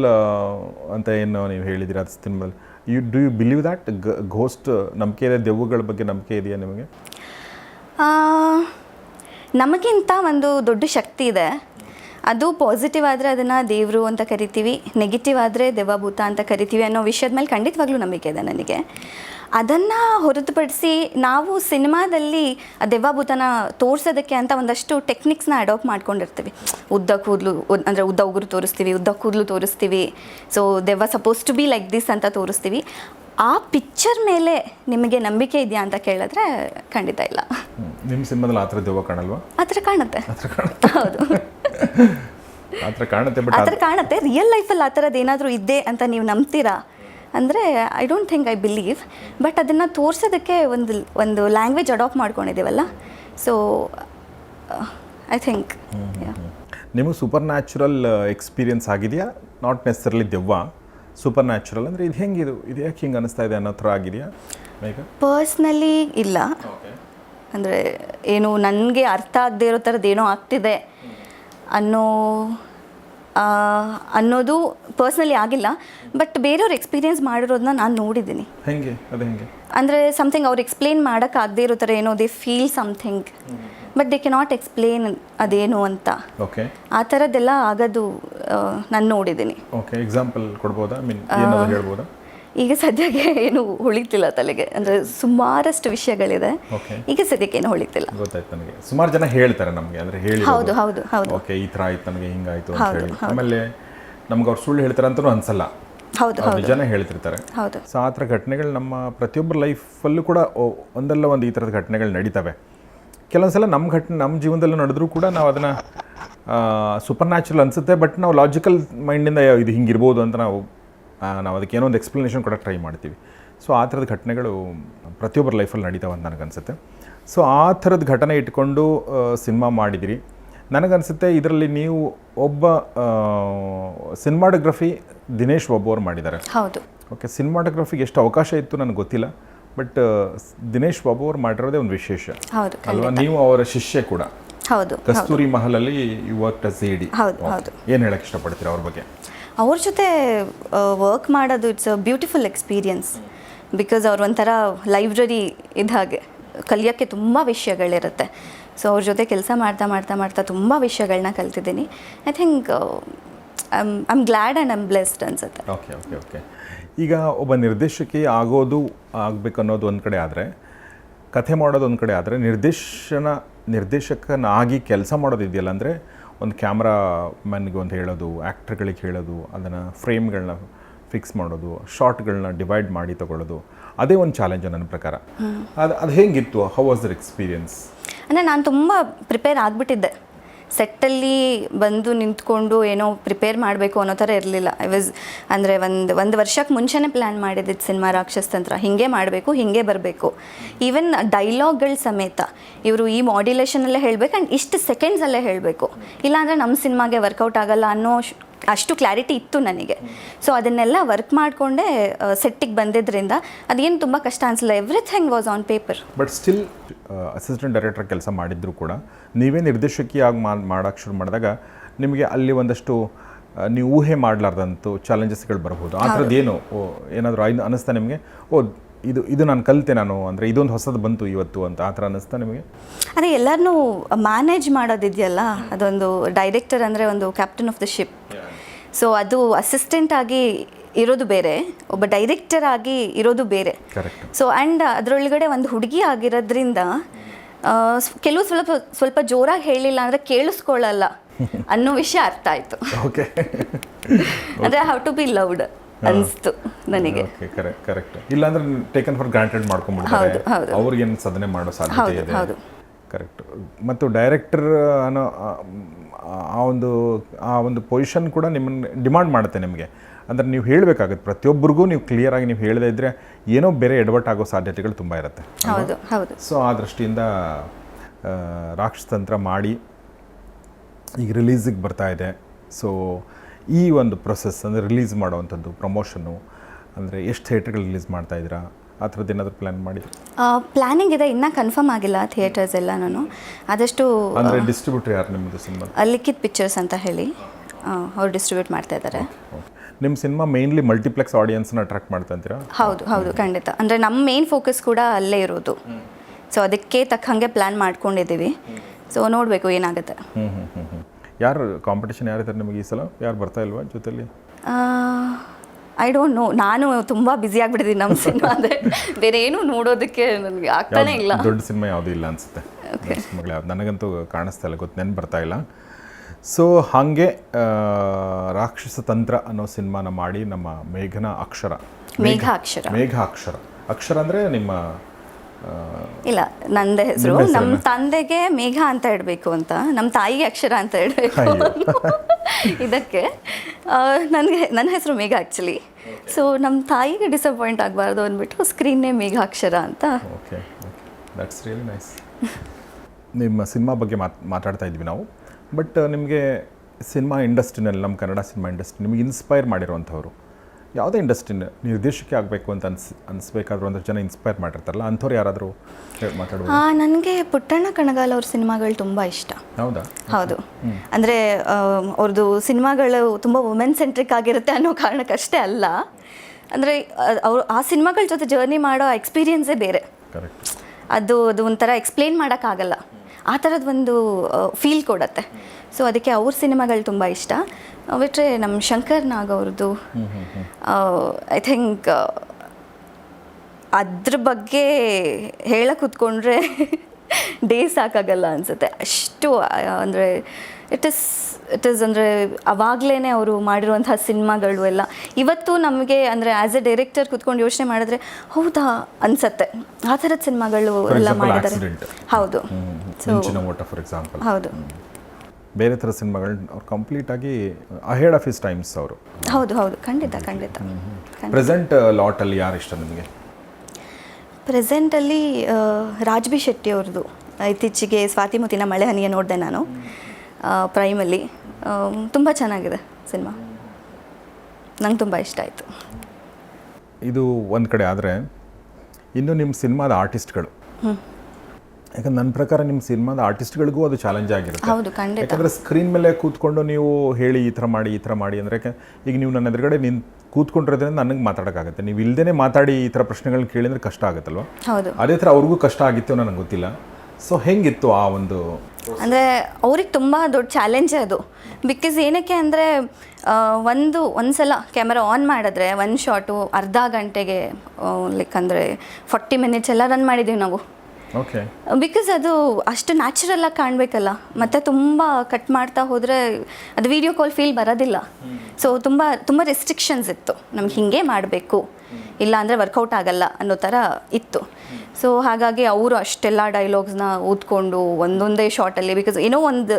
ಅಂತ ಏನು ನೀವು ಹೇಳಿದ್ರಿ ಅದು ಸಿನಿಮಲ್ you do you believe that ghost ನಂಬಿಕೆ ಇದೆ ದೆವ್ವಗಳ ಬಗ್ಗೆ ನಂಬಿಕೆ ಇದೆಯಾ ನಿಮಗೆ? ನಮಗಿಂತ ಒಂದು ದೊಡ್ಡ ಶಕ್ತಿ ಇದೆ. ಅದು ಪಾಸಿಟಿವ್ ಆದರೆ ಅದನ್ನು ದೇವರು ಅಂತ ಕರಿತೀವಿ ನೆಗೆಟಿವ್ ಆದರೆ ದೆವ್ವಭೂತ ಅಂತ ಕರಿತೀವಿ ಅನ್ನೋ ವಿಷಯದ ಮೇಲೆ ಖಂಡಿತವಾಗ್ಲೂ ನಂಬಿಕೆ ಇದೆ ನನಗೆ. ಅದನ್ನು ಹೊರತುಪಡಿಸಿ ನಾವು ಸಿನಿಮಾದಲ್ಲಿ ದೆವ್ವಾಭೂತನ ತೋರಿಸೋದಕ್ಕೆ ಅಂತ ಒಂದಷ್ಟು ಟೆಕ್ನಿಕ್ಸ್ನ ಅಡಾಪ್ಟ್ ಮಾಡ್ಕೊಂಡಿರ್ತೀವಿ. ಉದ್ದ ಕೂದಲು ಅಂದರೆ ಉದ್ದ ಉಗುರು ತೋರಿಸ್ತೀವಿ ಉದ್ದ ಕೂದಲು ತೋರಿಸ್ತೀವಿ. ಸೊ ದೆವ್ವ supposed to be like this ಅಂತ ತೋರಿಸ್ತೀವಿ. ಆ ಪಿಕ್ಚರ್ ಮೇಲೆ ನಿಮಗೆ ನಂಬಿಕೆ ಇದೆಯಾ ಅಂತ ಕೇಳಿದ್ರೆ ಖಂಡಿತ ಇಲ್ಲ. ನಿಮ್ಮ ಸಿನಿಮಾದಲ್ಲಿ ಆ ಥರ ದೆವ್ವ ಕಾಣಲ್ವಾ? ಆ ಥರ ಕಾಣುತ್ತೆ. ಹೌದು. ಆ ಥರ ಕಾಣುತ್ತೆ ಬಟ್ ಆ ಥರ ಕಾಣುತ್ತೆ. ರಿಯಲ್ ಲೈಫಲ್ಲಿ ಆ ಥರದ್ದು ಏನಾದರೂ ಇದೆ ಅಂತ ನೀವು ನಂಬ್ತೀರಾ? ಅಂದರೆ I don't think I believe but ಅದನ್ನು ತೋರಿಸೋದಕ್ಕೆ ಒಂದು ಒಂದು ಲ್ಯಾಂಗ್ವೇಜ್ ಅಡಾಪ್ಟ್ ಮಾಡ್ಕೊಂಡಿದ್ದೀವಲ್ಲ? ಸೊ ಐ ಥಿಂಕ್ ನಿಮಗೆ ಸೂಪರ್ ನ್ಯಾಚುರಲ್ ಎಕ್ಸ್ಪೀರಿಯನ್ಸ್ ಆಗಿದೆಯಾ? ನಾಟ್ ನೆಸರ್ಲಿ ದೆವ್ವ. ಸೂಪರ್ ನ್ಯಾಚುರಲ್ ಅಂದರೆ ಇದು ಹೆಂಗಿದು? ಇದು ಯಾಕೆ ಹಿಂಗೆ ಅನಿಸ್ತಾ ಇದೆ ಅನ್ನೋ ಥರ ಆಗಿದೆಯಾ? ಪರ್ಸ್ನಲಿ ಇಲ್ಲ. ಅಂದರೆ ಏನು ನನಗೆ ಅರ್ಥ ಆಗದೆ ಇರೋ ಥರದ್ದು ಏನೋ ಆಗ್ತಿದೆ ಅನ್ನೋ ಅನ್ನೋದು ಪರ್ಸ್ನಲಿ ಆಗಿಲ್ಲ ಬಟ್ ಬೇರೆಯವ್ರು ಎಕ್ಸ್ಪೀರಿಯನ್ಸ್ ಮಾಡಿರೋದನ್ನ ನಾನು ನೋಡಿದ್ದೀನಿ. ಹೆಂಗೆ? ಅದು ಹೆಂಗೆ? ಅಂದರೆ ಸಮಥಿಂಗ್ ಅವ್ರು ಎಕ್ಸ್ಪ್ಲೇನ್ ಮಾಡೋಕ್ಕಾಗದೇ ಇರೋ ಥರ ಏನೋ they feel something but they cannot explain ಅದೇನು ಅಂತ. ಓಕೆ ಆ ಥರದ್ದೆಲ್ಲ ಆಗೋದು ನಾನು ನೋಡಿದ್ದೀನಿ. ಓಕೆ ಎಕ್ಸಾಂಪಲ್ ಕೊಡ್ಬೋದಾ? ಮೀನ್ ಏನಾದ್ರು ಹೇಳ್ಬೋದಾ? ಈಗ ಸದ್ಯಕ್ಕೆ ಏನು ಉಳಿತಿಲ್ಲ ತಲೆಗೆ. ಅಂದರೆ ಸುಮಾರಷ್ಟು ವಿಷಯಗಳಿದೆ. ಈಗ ಸದ್ಯಕ್ಕೆ ಏನು ಉಳಿತಿಲ್ಲ ಗೊತ್ತಾಯ್ತು ನನಗೆ ಸುಮಾರು ಜನ ಹೇಳ್ತಾರೆ ನಮಗೆ ಅಂದರೆ ಹೇಳಿ ಹೌದು ಹೌದು ಹೌದು. ಓಕೆ ಈ ಥರ ಆಯ್ತು ನನಗೆ ಹಿಂಗಾಯ್ತು ಅಂತ ಹೇಳಿ. ಆಮೇಲೆ ನಮ್ಗೆ ಅವ್ರು ಸುಳ್ಳು ಹೇಳ್ತಾರೆ ಅಂತಲೂ ಅನ್ಸಲ್ಲ. ಹೌದು ಹೌದು. ಜನ ಹೇಳ್ತಿರ್ತಾರೆ. ಹೌದು. ಸೊ ಆ ಥರ ಘಟನೆಗಳು ನಮ್ಮ ಪ್ರತಿಯೊಬ್ಬರ ಲೈಫಲ್ಲೂ ಕೂಡ ಒಂದಲ್ಲ ಒಂದು ಈ ಥರದ ಘಟನೆಗಳು ನಡೀತವೆ. ಕೆಲವೊಂದ್ಸಲ ನಮ್ಮ ಘಟನೆ ನಮ್ಮ ಜೀವನದಲ್ಲೂ ನಡೆದ್ರೂ ಕೂಡ ನಾವು ಅದನ್ನು ಸೂಪರ್ ನ್ಯಾಚುರಲ್ ಅನಿಸುತ್ತೆ ಬಟ್ ನಾವು ಲಾಜಿಕಲ್ ಮೈಂಡಿಂದ ಇದು ಹಿಂಗಿರ್ಬೋದು ಅಂತ ನಾವು ನಾವು ಅದಕ್ಕೆ ಏನೋ ಒಂದು ಎಕ್ಸ್ಪ್ಲನೇಷನ್ ಕೂಡ ಟ್ರೈ ಮಾಡ್ತೀವಿ. ಸೊ ಆ ಥರದ ಘಟನೆಗಳು ಪ್ರತಿಯೊಬ್ಬರ ಲೈಫಲ್ಲಿ ನಡೀತಾವೆ ಅಂತ ನನಗನ್ಸುತ್ತೆ. ಸೊ ಆ ಥರದ ಘಟನೆ ಇಟ್ಕೊಂಡು ಸಿನಿಮಾ ಮಾಡಿದಿರಿ. ನನಗನ್ಸುತ್ತೆ ಇದರಲ್ಲಿ ನೀವು ಒಬ್ಬ ಸಿನಿಮಾಟೋಗ್ರಫಿ ದಿನೇಶ್ ಬಾಬು ಅವ್ರು ಮಾಡಿದ್ದಾರೆ. ಹೌದು. ಓಕೆ ಸಿನಿಮಾಟೋಗ್ರಫಿಗೆ ಎಷ್ಟು ಅವಕಾಶ ಇತ್ತು ನನಗೆ ಗೊತ್ತಿಲ್ಲ. ಬಟ್ ದಿನೇಶ್ ಬಾಬು ಅವ್ರು ಮಾಡಿರೋದೇ ಒಂದು ವಿಶೇಷ. ಅಲ್ವಾ? ನೀವು ಅವರ ಶಿಷ್ಯ ಕೂಡ. ಹೌದು ಕಸ್ತೂರಿ ಮಹಲಲ್ಲಿ ಯು ವರ್ಕ್ ಅಸ್ ಹೌದು, ಹೌದು. ಏನು ಹೇಳಕ್ಕೆ ಇಷ್ಟಪಡ್ತೀರಾ ಅವ್ರ ಬಗ್ಗೆ? ಅವ್ರ ಜೊತೆ ವರ್ಕ್ ಮಾಡೋದು it's a beautiful experience because ಅವ್ರ ಒಂಥರ ಲೈಬ್ರರಿ ಇದಾಗೆ ಕಲಿಯೋಕ್ಕೆ ತುಂಬ ವಿಷಯಗಳಿರುತ್ತೆ. ಸೊ ಅವ್ರ ಜೊತೆ ಕೆಲಸ ಮಾಡ್ತಾ ಮಾಡ್ತಾ ಮಾಡ್ತಾ ತುಂಬ ವಿಷಯಗಳನ್ನ ಕಲ್ತಿದ್ದೀನಿ. I think I I'm glad and I'm blessed ಅನ್ಸುತ್ತೆ. ಓಕೆ ಓಕೆ ಓಕೆ ಈಗ ಒಬ್ಬ ನಿರ್ದೇಶಕಿ ಆಗೋದು ಆಗಬೇಕು ಅನ್ನೋದು ಒಂದು ಕಡೆ ಆದರೆ ಕಥೆ ಮಾಡೋದು ಒಂದು ಕಡೆ ಆದರೆ ನಿರ್ದೇಶನ ನಿರ್ದೇಶಕನಾಗಿ ಕೆಲಸ ಮಾಡೋದು ಇದೆಯಲ್ಲ ಅಂದರೆ ಒಂದು ಕ್ಯಾಮ್ರಾ ಮ್ಯಾನ್ಗೆ ಒಂದು ಹೇಳೋದು ಆ್ಯಕ್ಟ್ರ್ಗಳಿಗೆ ಹೇಳೋದು ಅದನ್ನು ಫ್ರೇಮ್ಗಳನ್ನ ಫಿಕ್ಸ್ ಮಾಡೋದು ಶಾರ್ಟ್ಗಳನ್ನ ಡಿವೈಡ್ ಮಾಡಿ ತಗೊಳ್ಳೋದು ಅದೇ ಒಂದು ಚಾಲೆಂಜ್ ನನ್ನ ಪ್ರಕಾರ. ಅದು ಅದು ಹೇಗಿತ್ತು? ಹೌ ವಾಸ್ ದರ್ ಎಕ್ಸ್ಪೀರಿಯನ್ಸ್ ಅಂದರೆ ನಾನು ತುಂಬ ಪ್ರಿಪೇರ್ ಆಗಿಬಿಟ್ಟಿದ್ದೆ ಸೆಟ್ಟಲ್ಲಿ ಬಂದು ನಿಂತ್ಕೊಂಡು ಏನೋ ಪ್ರಿಪೇರ್ ಮಾಡಬೇಕು ಅನ್ನೋ ಥರ ಇರಲಿಲ್ಲ. ಐ ವಾಸ್ ಅಂದರೆ ಒಂದು ಒಂದು ವರ್ಷಕ್ಕೆ ಮುಂಚೆನೇ ಪ್ಲ್ಯಾನ್ ಮಾಡಿದ್ದಿತ್ತು ಸಿನಿಮಾ ರಾಕ್ಷಸ್ ತಂತ್ರ. ಹೀಗೆ ಮಾಡಬೇಕು, ಹೀಗೆ ಬರಬೇಕು. ಈವನ್ ಡೈಲಾಗ್ಗಳ ಸಮೇತ ಇವರು ಈ ಮಾಡ್ಯುಲೇಷನಲ್ಲೇ ಹೇಳಬೇಕು ಆ್ಯಂಡ್ ಇಷ್ಟು ಸೆಕೆಂಡ್ಸಲ್ಲೇ ಹೇಳಬೇಕು. ಇಲ್ಲಾಂದರೆ ನಮ್ಮ ಸಿನಿಮಾಗೆ ವರ್ಕೌಟ್ ಆಗಲ್ಲ ಅನ್ನೋ ಅಷ್ಟು ಕ್ಲಾರಿಟಿ ಇತ್ತು ನನಗೆ. ಸೊ ಅದನ್ನೆಲ್ಲ ವರ್ಕ್ ಮಾಡಿಕೊಂಡೇ ಸೆಟ್ಟಿಗೆ ಬಂದಿದ್ದರಿಂದ ಅದೇನು ತುಂಬ ಕಷ್ಟ ಅನಿಸಲ್ಲ. Everything was on paper but still assistant director ಕೆಲಸ ಮಾಡಿದ್ರು ಕೂಡ. ನೀವೇ ನಿರ್ದೇಶಕಿಯಾಗಿ ಮಾಡೋಕ್ಕೆ ಶುರು ಮಾಡಿದಾಗ ನಿಮಗೆ ಅಲ್ಲಿ ಒಂದಷ್ಟು ನೀವು ಊಹೆ ಮಾಡಲಾರ್ದಂತು ಚಾಲೆಂಜಸ್ಗಳು ಬರ್ಬೋದು. ಆ ಥರದ್ದು ಏನು? ಓ ಏನಾದರೂ ಐದು ಅನ್ನಿಸ್ತಾ ನಿಮಗೆ? ಓ ಇದು ಇದು ನಾನು ಕಲಿತೆ ನಾನು ಅಂದರೆ ಇದೊಂದು ಹೊಸದು ಬಂತು ಇವತ್ತು ಅಂತ ಆ ಥರ ಅನ್ನಿಸ್ತಾ ನಿಮಗೆ? ಅದೇ ಎಲ್ಲರನ್ನೂ ಮ್ಯಾನೇಜ್ ಮಾಡೋದಿದೆಯಲ್ಲ ಅದೊಂದು ಡೈರೆಕ್ಟರ್ ಅಂದರೆ ಒಂದು captain of the ship so ಅದು ಅಸಿಸ್ಟೆಂಟ್ ಆಗಿ ಇರೋದು ಬೇರೆ ಒಬ್ಬ ಡೈರೆಕ್ಟರ್ ಆಗಿ ಇರೋದು ಬೇರೆ. ಸೊ ಆ್ಯಂಡ್ ಅದರೊಳಗಡೆ ಒಂದು ಹುಡುಗಿ ಆಗಿರೋದ್ರಿಂದ ಕೆಲವು ಸ್ವಲ್ಪ ಸ್ವಲ್ಪ ಜೋರಾಗಿ ಹೇಳಿಲ್ಲ ಅಂದರೆ ಕೇಳಿಸ್ಕೊಳ್ಳಲ್ಲ ಅನ್ನೋ ವಿಷಯ ಅರ್ಥ ಆಯಿತು. ಓಕೆ ಅಂದರೆ ಹೌ ಟು ಬಿ ಲವ್ಡ್ ಅನಿಸ್ತು ನನಗೆ. ಕರೆಕ್ಟ್ ಕರೆಕ್ಟ್ ಇಲ್ಲಾಂದ್ರೆ ಟೇಕನ್ ಫಾರ್ ಗ್ರಾಂಟೆಡ್ ಮಾಡ್ಕೊಂಡ್ಬಿಡ್ತಾರೆ. ಅವ್ರಿಗೇನು ಸಾಧನೆ ಮಾಡೋ ಸಾಧ್ಯತೆ ಇದೆ? ಹೌದು. ಕರೆಕ್ಟ್. ಮತ್ತು ಡೈರೆಕ್ಟರ್ ಅನ್ನೋ ಆ- ಒಂದು ಆ ಒಂದು ಪೊಸಿಷನ್ ಕೂಡ ನಿಮ್ಮನ್ನು ಡಿಮಾಂಡ್ ಮಾಡುತ್ತೆ ನಿಮಗೆ. ಅಂದರೆ ನೀವು ಹೇಳಬೇಕಾಗುತ್ತೆ ಪ್ರತಿಯೊಬ್ಬರಿಗೂ ನೀವು ಕ್ಲಿಯರ್ ಆಗಿ ನೀವು ಹೇಳದೇ ಇದ್ದರೆ ಏನೋ ಬೇರೆ ಎಡವಟ್ ಆಗೋ ಸಾಧ್ಯತೆಗಳು ತುಂಬ ಇರುತ್ತೆ. ಹೌದು ಹೌದು. ಸೊ ಆ ದೃಷ್ಟಿಯಿಂದ ರಾಕ್ಷತಂತ್ರ ರಾಕ್ಷಸತಂತ್ರ ಮಾಡಿ ಈಗ ರಿಲೀಸಿಗೆ ಬರ್ತಾ ಇದೆ. ಸೊ ಈ ಒಂದು ಪ್ರೊಸೆಸ್ ಅಂದರೆ ರಿಲೀಸ್ ಮಾಡುವಂಥದ್ದು ಪ್ರಮೋಷನ್ನು ಅಂದರೆ ಎಷ್ಟು ಥಿಯೇಟ್ರ್ಗಳು ರಿಲೀಸ್ ಮಾಡ್ತಾ ಇದ್ದೀರಾ? ಆ ಥರದ್ದು ಏನಾದರೂ ಪ್ಲ್ಯಾನ್ ಮಾಡಿ ಪ್ಲ್ಯಾನಿಂಗ್ ಇದೆ ಇನ್ನೂ ಕನ್ಫರ್ಮ್ ಆಗಿಲ್ಲ ಥಿಯೇಟರ್ಸ್ ಎಲ್ಲ ನಾನು ಆದಷ್ಟು ಅಂದರೆ ಡಿಸ್ಟ್ರಿಬ್ಯೂಟರ್ ಯಾರು ನಿಮ್ಮದು ಸಿನಿಮಾ ಲಿಖಿತ್ ಪಿಕ್ಚರ್ಸ್ ಅಂತ ಹೇಳಿ ಅವ್ರು ಡಿಸ್ಟ್ರಿಬ್ಯೂಟ್ ಮಾಡ್ತಾ ಇದ್ದಾರೆ. ನಿಮ್ಮ ಸಿನಿಮಾ ಮೇನ್ಲಿ ಮಲ್ಟಿಪ್ಲೆಕ್ಸ್ ಆಡಿಯನ್ಸ್ನ ಅಟ್ರಾಕ್ಟ್ ಮಾಡ್ತಾ ಇದ್ದೀರಾ ಹೌದು ಹೌದು ಖಂಡಿತ. ಅಂದರೆ ನಮ್ಮ ಮೇನ್ ಫೋಕಸ್ ಕೂಡ ಅಲ್ಲೇ ಇರೋದು. ಸೊ ಅದಕ್ಕೆ ತಕ್ಕ ಹಾಗೆ ಪ್ಲ್ಯಾನ್ ಮಾಡ್ಕೊಂಡಿದ್ದೀವಿ. ಸೊ ನೋಡಬೇಕು ಏನಾಗುತ್ತೆ. ಹ್ಞೂ ಹ್ಞೂ ಹ್ಞೂ ಹ್ಞೂ ಯಾರು ಕಾಂಪಿಟೇಷನ್ ಯಾರಿದ್ದಾರೆ ನಿಮಗೆ ಈ ಸಲ? ಯಾರು ಬರ್ತಾ ಇಲ್ವಾ ಜೊತೆಲಿ? ಐ ಡೋಂಟ್ ನೋ ನಾನು ತುಂಬ ಬ್ಯುಸಿ ಆಗ್ಬಿಟ್ಟಿದ್ದೀನಿ ನಮ್ಮ ಸಿನಿಮಾ ಅಂದರೆ ಬೇರೆ ಏನು ನೋಡೋದಕ್ಕೆ ನನಗೆ ಆಗ್ತಾನೆ ಇಲ್ಲ. ದೊಡ್ಡ ಸಿನಿಮಾ ಯಾವುದೂ ಇಲ್ಲ ಅನಿಸುತ್ತೆ. ನನಗಂತೂ ಕಾಣಿಸ್ತಾ ಇಲ್ಲ ಗೊತ್ತು ನೆನ್ಪು ಬರ್ತಾ ಇಲ್ಲ. ಸೊ ಹಾಗೆ ರಾಕ್ಷಸ ತಂತ್ರ ಅನ್ನೋ ಸಿನಿಮಾನ ಮಾಡಿ ನಮ್ಮ ಮೇಘನ ಅಕ್ಷರ. ಮೇಘ ಅಕ್ಷರ. ಮೇಘ ಅಕ್ಷರ. ಅಕ್ಷರ ಅಂದರೆ ನಿಮ್ಮ ಇಲ್ಲ ನಂದೇ ಹೆಸರು. ನಮ್ಮ ತಂದೆಗೆ ಮೇಘ ಅಂತ ಇಡಬೇಕು ಅಂತ. ನಮ್ಮ ತಾಯಿಗೆ ಅಕ್ಷರ ಅಂತ ಇಡಬೇಕು ಇದಕ್ಕೆ. ನನಗೆ ನನ್ನ ಹೆಸರು ಮೇಘ ಆ್ಯಕ್ಚುಲಿ ಸೊ ನಮ್ಮ ತಾಯಿಗೆ ಡಿಸಪಾಯಿಂಟ್ ಆಗಬಾರ್ದು ಅಂದ್ಬಿಟ್ಟು ಸ್ಕ್ರೀನ್ನೇ ಮೇಘ ಅಕ್ಷರ ಅಂತ. Okay okay that's really nice ನಿಮ್ಮ ಸಿನಿಮಾ ಬಗ್ಗೆ ಮಾತ್ ಮಾತಾಡ್ತಾ ಇದ್ವಿ ನಾವು. ಬಟ್ ನಿಮಗೆ ಸಿನಿಮಾ ಇಂಡಸ್ಟ್ರಿನಲ್ಲಿ ನಮ್ಮ ಕನ್ನಡ ಸಿನಿಮಾ ಇಂಡಸ್ಟ್ರಿ ನಿಮಗೆ ಇನ್ಸ್ಪೈರ್ ಮಾಡಿರುವಂಥವ್ರು. ಯಾವುದೇ ಇಂಡಸ್ಟ್ರಿನ ನಿರ್ದೇಶಕ್ಕೆ ಆಗಬೇಕು ಅಂತ ಅನ್ಸ್ ಅನ್ಸ್ಬೇಕಾದ್ರೂ ಅಂದ್ರೆ ಜನ ಇನ್ಸ್ಪೈರ್ ಮಾಡಿರ್ತಾರಲ್ಲ ಅಂಥವ್ರು ಯಾರಾದರೂ ಮಾತಾಡುವ ನನಗೆ ಪುಟ್ಟಣ್ಣ ಕಣಗಾಲ್ ಅವ್ರ ಸಿನಿಮಾಗಳು ತುಂಬ ಇಷ್ಟ. ಹೌದಾ? ಹೌದು. ಅಂದರೆ ಅವ್ರದ್ದು ಸಿನಿಮಾಗಳು ತುಂಬ ವುಮೆನ್ ಸೆಂಟ್ರಿಕ್ ಆಗಿರುತ್ತೆ ಅನ್ನೋ ಕಾರಣಕ್ಕಷ್ಟೇ ಅಲ್ಲ. ಅಂದರೆ ಅವರು ಆ ಸಿನಿಮಾಗಳ ಜೊತೆ ಜರ್ನಿ ಮಾಡೋ ಎಕ್ಸ್ಪೀರಿಯನ್ಸೇ ಬೇರೆ. ಅದು ಅದು ಒಂಥರ ಎಕ್ಸ್ಪ್ಲೇನ್ ಮಾಡೋಕ್ಕಾಗಲ್ಲ. ಆ ಥರದ್ದು ಒಂದು ಫೀಲ್ ಕೊಡತ್ತೆ. ಸೊ ಅದಕ್ಕೆ ಅವ್ರ ಸಿನಿಮಾಗಳು ತುಂಬ ಇಷ್ಟ. ಬಿಟ್ಟರೆ ನಮ್ಮ ಶಂಕರ್ ನಾಗ್ ಅವ್ರದ್ದು ಐ ಥಿಂಕ್ ಅದ್ರ ಬಗ್ಗೆ ಹೇಳಕ್ಕೆ ಕೂತ್ಕೊಂಡ್ರೆ ಡೇ ಸಾಕಾಗಲ್ಲ ಅನಿಸುತ್ತೆ. ಅಷ್ಟು ಅಂದರೆ ಇಟ್ ಇಸ್ ಇಟ್ ಇಸ್ ಅಂದರೆ ಅವಾಗಲೇ ಅವರು ಮಾಡಿರುವಂತಹ ಸಿನಿಮಾಗಳು ಎಲ್ಲ. ಇವತ್ತು ನಮಗೆ ಅಂದರೆ ಆ್ಯಸ್ ಎ ಡೈರೆಕ್ಟರ್ ಕುತ್ಕೊಂಡು ಯೋಚನೆ ಮಾಡಿದ್ರೆ ಹೌದಾ ಅನ್ಸತ್ತೆ. ಆ ಥರದ ಸಿನಿಮಾಗಳು ಎಲ್ಲ ಮಾಡಿದ್ದಾರೆ. ಹೌದು. ಹೌದು. ಬೇರೆ ಥರ ಸಿನಿಮಾಗಳು ಅವ್ರು ಕಂಪ್ಲೀಟಾಗಿ ಅಹೆಡ್ ಆಫ್ ಇಸ್ ಟೈಮ್ಸ್ ಅವರು. ಹೌದು ಹೌದು. ಖಂಡಿತ ಖಂಡಿತ. ಪ್ರೆಸೆಂಟ್ ಲಾಟಲ್ಲಿ ಯಾರು ಇಷ್ಟ ನಿಮಗೆ? ಪ್ರೆಸೆಂಟಲ್ಲಿ ರಾಜ್ಬಿ ಶೆಟ್ಟಿ ಅವ್ರದ್ದು ಇತ್ತೀಚೆಗೆ ಸ್ವಾತಿ ಮುತ್ತಿನ ಮಳೆ ಹನಿಯ ನೋಡಿದೆ ನಾನು. ಪ್ರೈಮಲ್ಲಿ. ತುಂಬ ಚೆನ್ನಾಗಿದೆ ಸಿನಿಮಾ. ನಂಗೆ ತುಂಬ ಇಷ್ಟ ಆಯಿತು. ಇದು ಒಂದು ಕಡೆ ಆದರೆ ಇನ್ನು ನಿಮ್ಮ ಸಿನಿಮಾದ ಆರ್ಟಿಸ್ಟ್ಗಳು. ಯಾಕಂದ್ರೆ ನನ್ನ ಪ್ರಕಾರ ನಿಮ್ಮ ಸಿನಿಮಾದ ಆರ್ಟಿಸ್ಟ್ಗಳಿಗೂ ಅದು ಚಾಲೆಂಜ್ ಆಗಿರುತ್ತೆ. ಹೌದು ಖಂಡಿತ. ಯಾಕಂದರೆ ಸ್ಕ್ರೀನ್ ಮೇಲೆ ಕೂತ್ಕೊಂಡು ನೀವು ಹೇಳಿ ಈ ಥರ ಮಾಡಿ ಈ ಥರ ಮಾಡಿ ಅಂದರೆ ಯಾಕೆ ಈಗ ನೀವು ನನ್ನ ಎದುರುಗಡೆ ನಿನ್ ಕೂತ್ಕೊಂಡಿರೋದ್ರಿಂದ ನನಗೆ ಮಾತಾಡೋಕ್ಕಾಗುತ್ತೆ. ನೀವು ಇಲ್ದೇ ಮಾತಾಡಿ ಈ ಥರ ಪ್ರಶ್ನೆಗಳನ್ನ ಕೇಳಿದ್ರೆ ಕಷ್ಟ ಆಗುತ್ತಲ್ವ? ಹೌದು. ಅದೇ ಥರ ಅವ್ರಿಗೂ ಕಷ್ಟ ಆಗಿತ್ತು ನನಗೆ ಗೊತ್ತಿಲ್ಲ. ಸೊ ಹೆಂಗಿತ್ತು ಆ ಒಂದು ಅಂದರೆ ಅವ್ರಿಗೆ ತುಂಬ ದೊಡ್ಡ ಚಾಲೆಂಜೇ ಅದು. ಬಿಕಾಸ್ ಏನಕ್ಕೆ ಅಂದರೆ ಒಂದು ಒಂದು ಸಲ ಕ್ಯಾಮರಾ ಆನ್ ಮಾಡಿದ್ರೆ ಒಂದು ಶಾಟು ಅರ್ಧ ಗಂಟೆಗೆ ಲೈಕ್ ಅಂದರೆ ಫಾರ್ಟಿ ಮಿನಿಟ್ಸ್ ಎಲ್ಲ ರನ್ ಮಾಡಿದ್ದೀವಿ ನಾವು. ಬಿಕಾಸ್ ಅದು ಅಷ್ಟು ನ್ಯಾಚುರಲ್ ಆಗಿ ಕಾಣಬೇಕಲ್ಲ. ಮತ್ತೆ ತುಂಬ ಕಟ್ ಮಾಡ್ತಾ ಹೋದರೆ ಅದು ವಿಡಿಯೋ ಕಾಲ್ ಫೀಲ್ ಬರೋದಿಲ್ಲ. ಸೊ ತುಂಬ ತುಂಬ ರೆಸ್ಟ್ರಿಕ್ಷನ್ಸ್ ಇತ್ತು. ನಮ್ಗೆ ಹಿಂಗೆ ಮಾಡಬೇಕು. ಇಲ್ಲ ಅಂದರೆ ವರ್ಕೌಟ್ ಆಗಲ್ಲ ಅನ್ನೋ ಥರ ಇತ್ತು. ಸೊ ಹಾಗಾಗಿ ಅವರು ಅಷ್ಟೆಲ್ಲ ಡೈಲಾಗ್ಸ್ನ ಓದ್ಕೊಂಡು ಒಂದೊಂದೇ ಶಾರ್ಟಲ್ಲಿ ಬಿಕಾಸ್ ಏನೋ ಒಂದು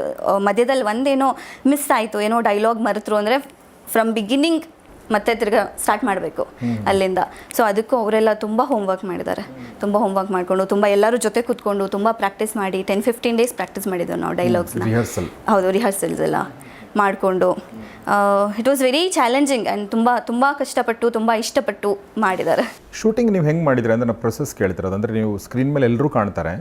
ಮಧ್ಯದಲ್ಲಿ ಒಂದೇನೋ ಮಿಸ್ ಆಯಿತು ಏನೋ ಡೈಲಾಗ್ ಮರೆತರು ಅಂದರೆ ಫ್ರಮ್ ಬಿಗಿನಿಂಗ್ ಮತ್ತೆ ತಿರ್ಗಾ ಸ್ಟಾರ್ಟ್ ಮಾಡಬೇಕು ಅಲ್ಲಿಂದ. ಸೊ ಅದಕ್ಕೂ ಅವರೆಲ್ಲ ತುಂಬ ಹೋಮ್ವರ್ಕ್ ಮಾಡಿದ್ದಾರೆ. ತುಂಬ ಹೋಮ್ವರ್ಕ್ ಮಾಡಿಕೊಂಡು ತುಂಬ ಎಲ್ಲರೂ ಜೊತೆ ಕೂತ್ಕೊಂಡು ತುಂಬ ಪ್ರಾಕ್ಟೀಸ್ ಮಾಡಿ ಟೆನ್ ಫಿಫ್ಟೀನ್ ಡೇಸ್ ಪ್ರಾಕ್ಟೀಸ್ ಮಾಡಿದ್ದೆವು ನಾವು ಡೈಲಾಗ್ಸ್ನ ಹೌದು ರಿಹರ್ಸಲ್ಸ್ ಎಲ್ಲ. ಮಾಡಿಕೊಂಡು it was very challenging and ತುಂಬ ತುಂಬ ಕಷ್ಟಪಟ್ಟು ತುಂಬ ಇಷ್ಟಪಟ್ಟು ಮಾಡಿದ್ದಾರೆ. ಶೂಟಿಂಗ್ ನೀವು ಹೆಂಗೆ ಮಾಡಿದ್ರೆ ಅಂದ್ರೆ ನಾವು ಪ್ರೊಸೆಸ್ ಕೇಳ್ತಿರೋದು. ಅಂದರೆ ನೀವು ಸ್ಕ್ರೀನ್ ಮೇಲೆ ಎಲ್ಲರೂ ಕಾಣ್ತಾರೆ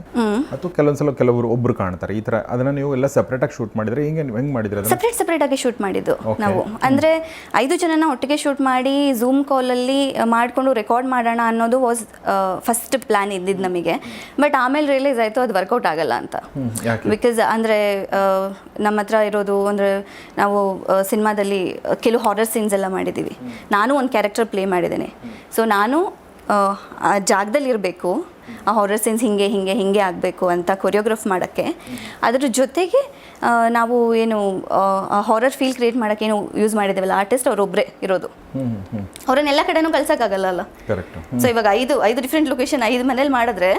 ಅಥವಾ ಕೆಲವೊಂದ್ಸಲ ಕೆಲವರು ಒಬ್ಬರು ಕಾಣ್ತಾರೆ. ಈ ಥರ ಅದನ್ನು ನೀವು ಎಲ್ಲ ಸಪ್ರೇಟಾಗಿ ಶೂಟ್ ಮಾಡಿದ್ರೆ ಹಿಂಗೆ ನೀವು ಹೆಂಗೆ ಮಾಡಿದ್ರೆ ಸಪ್ರೇಟ್ ಸಪ್ರೇಟಾಗಿ ಶೂಟ್ ಮಾಡಿದ್ದು ನಾವು. ಅಂದರೆ ಐದು ಜನನ ಒಟ್ಟಿಗೆ ಶೂಟ್ ಮಾಡಿ ಝೂಮ್ ಕಾಲಲ್ಲಿ ಮಾಡಿಕೊಂಡು ರೆಕಾರ್ಡ್ ಮಾಡೋಣ ಅನ್ನೋದು ವಾಸ್ ಫಸ್ಟ್ ಪ್ಲ್ಯಾನ್ ಇದ್ದಿದ್ದು ನಮಗೆ. ಬಟ್ ಆಮೇಲೆ ರಿಯಲೈಸ್ ಆಯಿತು ಅದು ವರ್ಕೌಟ್ ಆಗಲ್ಲ ಅಂತ. ಬಿಕಾಸ್ ಅಂದರೆ ನಮ್ಮ ಹತ್ರ ಇರೋದು ಅಂದರೆ ನಾವು ಸಿನಿಮಾದಲ್ಲಿ ಕೆಲವು ಹಾರರ್ ಸೀನ್ಸ್ ಎಲ್ಲ ಮಾಡಿದ್ದೀವಿ. ನಾನು ಒಂದು ಕ್ಯಾರೆಕ್ಟರ್ ಪ್ಲೇ ಮಾಡಿದ್ದೇನೆ. ಸೊ ನಾನು ಆ, ಜಾಗದಲ್ಲಿ ಇರಬೇಕು. ಆ ಹಾರರ್ ಸೀನ್ಸ್ ಹಿಂಗೆ ಹಿಂಗೆ ಹಿಂಗೆ ಆಗಬೇಕು ಅಂತ ಕೊರಿಯೋಗ್ರಫ್ ಮಾಡೋಕ್ಕೆ. ಅದರ ಜೊತೆಗೆ ನಾವು ಏನು ಹಾರರ್ ಫೀಲ್ ಕ್ರಿಯೇಟ್ ಮಾಡೋಕ್ಕೆ ಏನು ಯೂಸ್ ಮಾಡಿದ್ದೇವಲ್ಲ ಆರ್ಟಿಸ್ಟ್ ಅವರೊಬ್ಬರೇ ಇರೋದು. ಅವ್ರನ್ನ ಎಲ್ಲ ಕಡೆನೂ ಕಳ್ಸೋಕ್ಕಾಗಲ್ಲ ಅಲ್ಲ? ಸೊ ಇವಾಗ ಐದು ಐದು ಡಿಫ್ರೆಂಟ್ ಲೊಕೇಶನ್ ಐದು ಮನೇಲಿ ಮಾಡಿದ್ರೆ